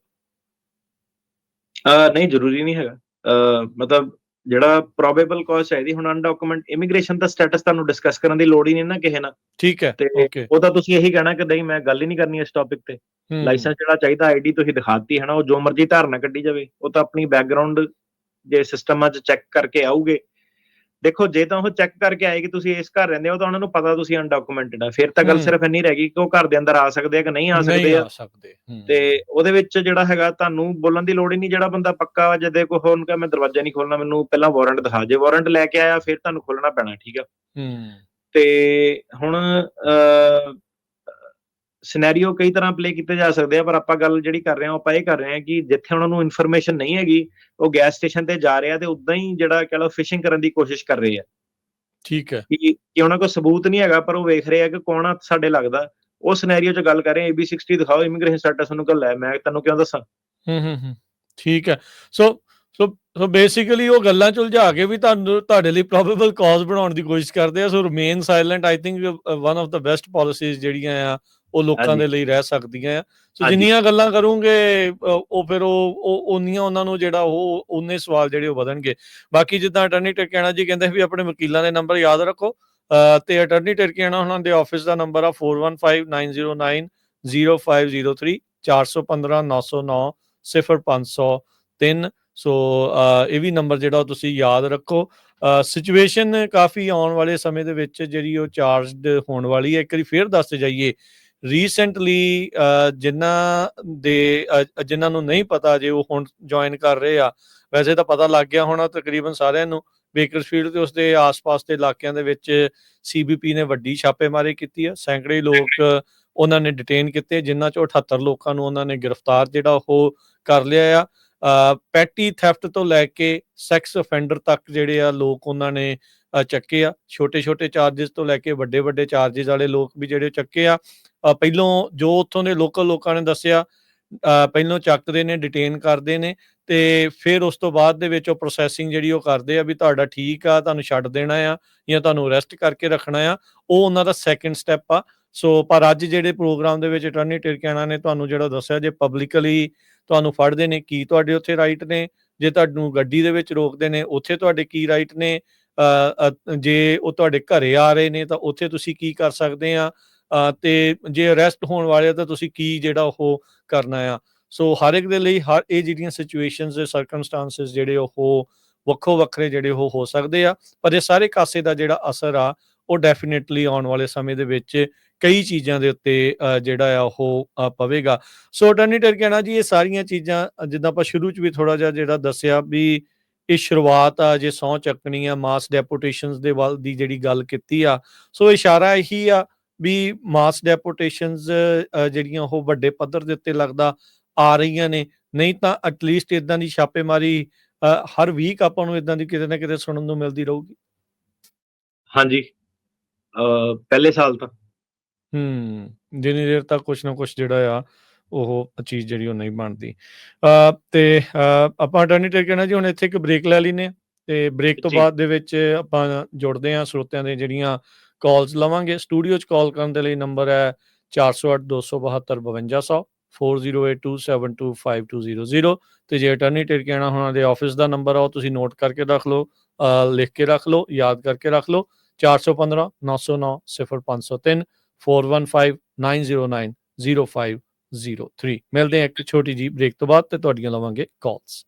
ਨਹੀਂ, ਜ਼ਰੂਰੀ ਨਹੀਂ ਹੈਗਾ। ਮਤਲਬ ਜਿਹੜਾ ਪ੍ਰੋਬੇਬਲ ਕਾਜ਼ ਹੈ ਇਹਦੀ ਹੁਣ ਅਨਡਾਕੂਮੈਂਟ ਇਮੀਗ੍ਰੇਸ਼ਨ ਦਾ ਸਟੇਟਸ ਤੁਹਾਨੂੰ ਡਿਸਕਸ ਕਰਨ ਦੀ ਲੋੜ ਹੀ ਨਹੀਂ ਨਾ ਕਿਸੇ ਨਾਲ। ਠੀਕ ਹੈ ਤੇ ਓਕੇ ਉਹ ਤਾਂ ਤੁਸੀਂ ਇਹੀ ਕਹਿਣਾ ਕਿ ਨਹੀਂ ਮੈਂ ਗੱਲ ਹੀ ਨਹੀਂ ਕਰਨੀ ਇਸ ਟੌਪਿਕ ਤੇ। ਲਾਇਸੈਂਸ ਜਿਹੜਾ ਚਾਹੀਦਾ ਆਈਡੀ ਤੁਸੀਂ ਦਿਖਾਤੀ ਹੈ ਨਾ ਉਹ ਜੋ ਮਰਜ਼ੀ ਧਾਰਨਾ ਕੱਢੀ ਜਾਵੇ ਉਹ ਤਾਂ ਆਪਣੀ ਬੈਕਗ੍ਰਾਉਂਡ ਜੇ ਸਿਸਟਮਾਂ 'ਚ ਚੈੱਕ ਕਰਕੇ ਆਉਗੇ ਦੇਖੋ ਜੇ ਤਾਂ ਉਹ ਚੈੱਕ ਕਰਕੇ ਆਏਗੀ ਤੁਸੀਂ ਇਸ ਘਰ ਰਹਿੰਦੇ ਹੋ ਤਾਂ ਉਹਨਾਂ ਨੂੰ ਪਤਾ ਤੁਸੀਂ ਅਨਡਾਕੂਮੈਂਟਡ ਆ। ਫਿਰ ਤਾਂ ਗੱਲ। ਸਿਰਫ ਇੰਨੀ ਰਹਿ ਗਈ ਕਿ ਉਹ ਘਰ ਦੇ ਅੰਦਰ ਆ ਸਕਦੇ ਆ ਕਿ ਨਹੀਂ ਆ ਸਕਦੇ ਆ। ਤੇ ਉਹਦੇ ਵਿੱਚ ਜਿਹੜਾ ਹੈਗਾ ਤੁਹਾਨੂੰ ਬੋਲਣ ਦੀ ਲੋੜ ਹੀ ਨਹੀਂ ਜਿਹੜਾ ਬੰਦਾ ਪੱਕਾ ਵਾ ਜਦੇ ਕੋ ਹੋਣ ਕਿ ਮੈਂ ਦਰਵਾਜ਼ਾ ਨਹੀਂ ਖੋਲਣਾ ਮੈਨੂੰ ਪਹਿਲਾਂ ਵਾਰੰਟ ਦਿਖਾ ਜੇ। ਵਾਰੰਟ ਲੈ ਕੇ ਆਇਆ ਫਿਰ ਤੁਹਾਨੂੰ ਖੋਲਣਾ ਪੈਣਾ ਠੀਕ ਆ? ਹੂੰ। ਤੇ ਹੁਣ ਸਿਨੈਰੀਓ ਕਈ ਤਰ੍ਹਾਂ ਪਲੇ ਕੀਤੇ ਜਾ ਸਕਦੇ ਆ ਪਰ ਆਪਾਂ ਗੱਲ ਜਿਹੜੀ ਕਰ ਰਹੇ ਹਾਂ ਆਪਾਂ ਇਹ ਕਰ ਰਹੇ ਹਾਂ ਕਿ ਜਿੱਥੇ ਉਹਨਾਂ ਨੂੰ ਇਨਫੋਰਮੇਸ਼ਨ ਨਹੀਂ ਹੈਗੀ ਉਹ ਗੈਸ ਸਟੇਸ਼ਨ ਤੇ ਜਾ ਰਹੇ ਆ ਤੇ ਉਦਾਂ ਹੀ ਜਿਹੜਾ ਕਹ ਲਓ ਫਿਸ਼ਿੰਗ ਕਰਨ ਦੀ ਕੋਸ਼ਿਸ਼ ਕਰ ਰਹੇ ਆ। ਠੀਕ ਹੈ। ਕਿ ਕਿ ਉਹਨਾਂ ਕੋਲ ਸਬੂਤ ਨਹੀਂ ਹੈਗਾ ਪਰ ਉਹ ਵੇਖ ਰਹੇ ਆ ਕਿ ਕੌਣ ਆ ਸਾਡੇ ਲੱਗਦਾ। ਉਹ ਸਿਨੈਰੀਓ 'ਚ ਗੱਲ ਕਰ ਰਹੇ ਆ AB60 ਦਿਖਾਓ ਇਮੀਗ੍ਰੇਸ਼ਨ ਸਟੇਟਸ ਨੂੰ ਗੱਲ ਹੈ ਮੈਂ ਤੁਹਾਨੂੰ ਕਿਉਂ ਦੱਸਾਂ? ਹੂੰ ਹੂੰ ਹੂੰ। ਠੀਕ ਹੈ। ਸੋ ਸੋ ਸੋ ਬੇਸਿਕਲੀ ਉਹ ਗੱਲਾਂ ਚ ਉਲਝਾ ਕੇ ਵੀ ਤੁਹਾਨੂੰ ਤੁਹਾਡੇ ਲਈ ਪ੍ਰੋਬੇਬਲ ਕਾਜ਼ ਬਣਾਉਣ ਦੀ ਕੋਸ਼ਿਸ਼ ਕਰਦੇ ਆ। So remain silent I think one of the best policies ਜਿਹੜੀਆਂ ਆ ਉਹ ਲੋਕਾਂ। ਦੇ ਲਈ ਰਹਿ ਸਕਦੀਆਂ ਆ। ਸੋ। ਜਿੰਨੀਆਂ ਗੱਲਾਂ ਕਰੋਗੇ ਉਹ ਫਿਰ ਉਹ ਉਹ ਉਨੀਆਂ ਉਹਨਾਂ ਨੂੰ ਜਿਹੜਾ ਉਹ ਉਹਨੇ ਸਵਾਲ ਜਿਹੜੇ ਉਹ ਵਧਣਗੇ। ਬਾਕੀ ਜਿੱਦਾਂ ਅਟਰਨੀ ਟਰਕਿਆਣਾ ਜੀ ਕਹਿੰਦੇ ਵੀ ਆਪਣੇ ਵਕੀਲਾਂ ਦੇ ਨੰਬਰ ਯਾਦ ਰੱਖੋ ਤੇ ਅਟਰਨੀ ਟਰਕਿਆਣਾ ਉਹਨਾਂ ਦੇ ਆਫਿਸ ਦਾ ਨੰਬਰ ਆ 415909 0503 415 909 0503 ਸੋ ਇਹ ਵੀ ਨੰਬਰ ਜਿਹੜਾ ਤੁਸੀਂ ਯਾਦ ਰੱਖੋ। ਸਿਚੁਏਸ਼ਨ ਕਾਫੀ ਆਉਣ ਵਾਲੇ ਸਮੇਂ ਦੇ ਵਿੱਚ ਜਿਹੜੀ ਉਹ ਚਾਰਜਡ ਹੋਣ ਵਾਲੀ ਹੈ ਇੱਕ ਵਾਰੀ ਫੇਰ ਦੱਸ ਜਾਈਏ। ਰੀਸੈਂਟਲੀ ਜਿਨ੍ਹਾਂ ਦੇ ਜਿਨ੍ਹਾਂ ਨੂੰ ਨਹੀਂ ਪਤਾ ਜੇ ਉਹ ਹੁਣ ਜੁਆਇਨ ਕਰ ਰਹੇ ਆ, ਵੈਸੇ ਤਾਂ ਪਤਾ ਲੱਗ ਗਿਆ ਹੋਣਾ ਤਕਰੀਬਨ ਸਾਰਿਆਂ ਨੂੰ ਬੇਕਰਸਫੀਲਡ ਤੇ ਉਸਦੇ ਆਸ-ਪਾਸ ਦੇ ਇਲਾਕਿਆਂ ਦੇ ਵਿੱਚ ਸੀਬੀਪੀ ਨੇ ਵੱਡੀ ਛਾਪੇਮਾਰੀ ਕੀਤੀ ਆ, ਸੈਂਕੜੇ ਲੋਕ ਉਹਨਾਂ ਨੇ ਡਿਟੇਨ ਕੀਤੇ ਜਿਨ੍ਹਾਂ ਚੋਂ 78 ਲੋਕਾਂ ਨੂੰ ਉਹਨਾਂ ਨੇ ਗ੍ਰਿਫਤਾਰ ਜਿਹੜਾ ਉਹ ਕਰ ਲਿਆ ਆ। ਪੈਟੀ ਥੈਫਟ ਤੋਂ ਲੈ ਕੇ ਸੈਕਸ ਅਫੈਂਡਰ ਤੱਕ ਜਿਹੜੇ ਆ ਲੋਕ ਉਹਨਾਂ ਨੇ ਚੱਕੇ ਆ। ਛੋਟੇ-ਛੋਟੇ ਚਾਰजेस ਤੋਂ ਲੈ ਕੇ ਵੱਡੇ-ਵੱਡੇ ਚਾਰजेस ਵਾਲੇ ਲੋਕ ਵੀ ਜਿਹੜੇ ਚੱਕੇ ਆ। ਪਹਿਲੋਂ ਜੋ ਉੱਥੋਂ ਦੇ ਲੋਕਲ ਲੋਕਾਂ ਨੇ ਦੱਸਿਆ ਪਹਿਲੋਂ ਚੱਕਦੇ ਨੇ ਡਿਟੇਨ ਕਰਦੇ ਨੇ ਤੇ ਫਿਰ ਉਸ ਤੋਂ ਬਾਅਦ ਦੇ ਵਿੱਚ ਉਹ ਪ੍ਰੋਸੈਸਿੰਗ ਜਿਹੜੀ ਉਹ ਕਰਦੇ ਆ ਵੀ ਤੁਹਾਡਾ ਠੀਕ ਆ, ਤੁਹਾਨੂੰ ਛੱਡ ਦੇਣਾ ਆ ਜਾਂ ਤੁਹਾਨੂੰ ਅਰੈਸਟ ਕਰਕੇ ਰੱਖਣਾ ਆ, ਉਹ ਉਹਨਾਂ ਦਾ ਸੈਕੰਡ ਸਟੈਪ ਆ। ਸੋ, ਪਰ ਅੱਜ ਜਿਹੜੇ ਪ੍ਰੋਗਰਾਮ ਦੇ ਵਿੱਚ ਅਟਾਰਨੀ ਟਿਰਕਿਆਣਾ ਨੇ ਤੁਹਾਨੂੰ ਜਿਹੜਾ ਦੱਸਿਆ ਜੇ ਪਬਲਿਕਲੀ ਤੁਹਾਨੂੰ ਫੜਦੇ ਨੇ, ਕੀ ਤੁਹਾਡੇ ਉੱਥੇ ਰਾਈਟ ਨੇ? ਜੇ ਤੁਹਾਨੂੰ ਗੱਡੀ ਦੇ ਵਿੱਚ ਰੋਕਦੇ ਨੇ, ਉੱਥੇ ਤੁਹਾਡੇ ਕੀ ਰਾਈਟ ਨੇ? ਜੇ ਉਹ ਤੁਹਾਡੇ ਘਰੇ ਆ ਰਹੇ ਨੇ ਤਾਂ ਉੱਥੇ ਤੁਸੀਂ ਕੀ ਕਰ ਸਕਦੇ ਆ? ਤੇ ਜੇ ਅਰੈਸਟ ਹੋਣ ਵਾਲੇ ਆ ਤਾਂ ਤੁਸੀਂ ਕੀ ਜਿਹੜਾ ਉਹ ਕਰਨਾ ਆ? ਸੋ ਹਰ ਇੱਕ ਦੇ ਲਈ ਹਰ ਇਹ ਜਿਹੜੀਆਂ ਸਿਚੁਏਸ਼ਨਸ ਦੇ ਸਰਕਮਸਟੈਂਸਸ ਜਿਹੜੇ ਉਹ ਵੱਖੋ ਵੱਖਰੇ ਜਿਹੜੇ ਉਹ ਹੋ ਸਕਦੇ ਆ, ਪਰ ਇਹ ਸਾਰੇ ਕਾਸੇ ਦਾ ਜਿਹੜਾ ਅਸਰ ਆ, ਉਹ ਡੈਫੀਨਿਟਲੀ ਆਉਣ ਵਾਲੇ ਸਮੇਂ ਦੇ ਵਿੱਚ ਕਈ ਚੀਜ਼ਾਂ ਦੇ ਉੱਤੇ ਜਿਹੜਾ ਆ ਉਹ ਪਵੇਗਾ। ਸੋ ਅਟਰਨੀਟਰ ਕਹਿਣਾ ਜੀ, ਇਹ ਸਾਰੀਆਂ ਚੀਜ਼ਾਂ, ਜਿੱਦਾਂ ਆਪਾਂ ਸ਼ੁਰੂ ਚ ਵੀ ਥੋੜਾ ਜਿਹਾ ਜਿਹੜਾ ਦੱਸਿਆ ਵੀ ਇਹ ਸ਼ੁਰੂਆਤ ਆ, ਜੇ ਸਹੁੰ ਚੱਕਣੀ ਆ ਮਾਸ ਡੈਪੂਟੇਸ਼ਨਸ ਦੇ ਵੱਲ ਦੀ ਜਿਹੜੀ ਗੱਲ ਕੀਤੀ ਆ। ਸੋ ਇਸ਼ਾਰਾ ਇਹੀ ਆ ਵੀ ਮਾਸ ਡੈਪੂਟੇਸ਼ਨਸ ਜਿਹੜੀਆਂ ਉਹ ਵੱਡੇ ਪੱਧਰ ਦੇ ਉੱਤੇ ਲੱਗਦਾ ਆ ਰਹੀਆਂ ਨੇ। ਨਹੀਂ ਤਾਂ ਐਟਲੀਸਟ ਇਦਾਂ ਦੀ ਛਾਪੇਮਾਰੀ ਹਰ ਵੀਕ ਆਪਾਂ ਨੂੰ ਇਦਾਂ ਦੀ ਕਿਤੇ ਨਾ ਕਿਤੇ ਸੁਣਨ ਨੂੰ ਮਿਲਦੀ ਰਹੂਗੀ। ਹਾਂਜੀ। ਪਹਿਲੇ ਸਾਲ ਤਾਂ। ਹੂੰ ਜਿੰਨੀ ਦੇਰ ਤੱਕ ਕੁਛ ਨਾ ਕੁਛ ਜਿਹੜਾ ਆ ਉਹ ਚੀਜ਼ ਜਿਹੜੀ ਉਹ ਨਹੀਂ ਬਣਦੀ। ਤੇ ਆਪਾਂ ਅਟਰਨੀ ਟੇਕ ਕਹਿਣਾ ਜੀ ਹੁਣ ਇੱਥੇ ਇੱਕ ਬ੍ਰੇਕ ਲੈ ਲੈਨੇ ਤੇ ਬ੍ਰੇਕ ਤੋਂ। ਬਾਅਦ ਦੇ ਵਿੱਚ ਆਪਾਂ ਜੁੜਦੇ ਆ ਸਰੋਤਿਆਂ ਦੇ ਜਿਹੜੀਆਂ ਕਾਲਸ ਲਵਾਂਗੇ। ਸਟੂਡੀਓ 'ਚ ਕਾਲ ਕਰਨ ਦੇ ਲਈ ਨੰਬਰ ਹੈ 408 272 5200 4082725200 ਤੇ ਜੇ ਅਟਰਨੀ ਟਿਰਕਿਆਣਾ ਹੋਣਾ ਦੇ ਆਫਿਸ ਦਾ ਨੰਬਰ ਆ, ਉਹ ਤੁਸੀਂ ਨੋਟ ਕਰਕੇ ਰੱਖ ਲਓ ਲਿਖ ਕੇ ਰੱਖ ਲਓ, ਯਾਦ ਕਰਕੇ ਰੱਖ ਲਓ। 415 909 0503 415 909 0503 ਮਿਲਦੇ ਹਾਂ ਇੱਕ ਛੋਟੀ ਜੀ ਬ੍ਰੇਕ ਤੋਂ ਬਾਅਦ ਤੇ ਤੁਹਾਡੀਆਂ ਲਵਾਂਗੇ ਕਾਲਸ।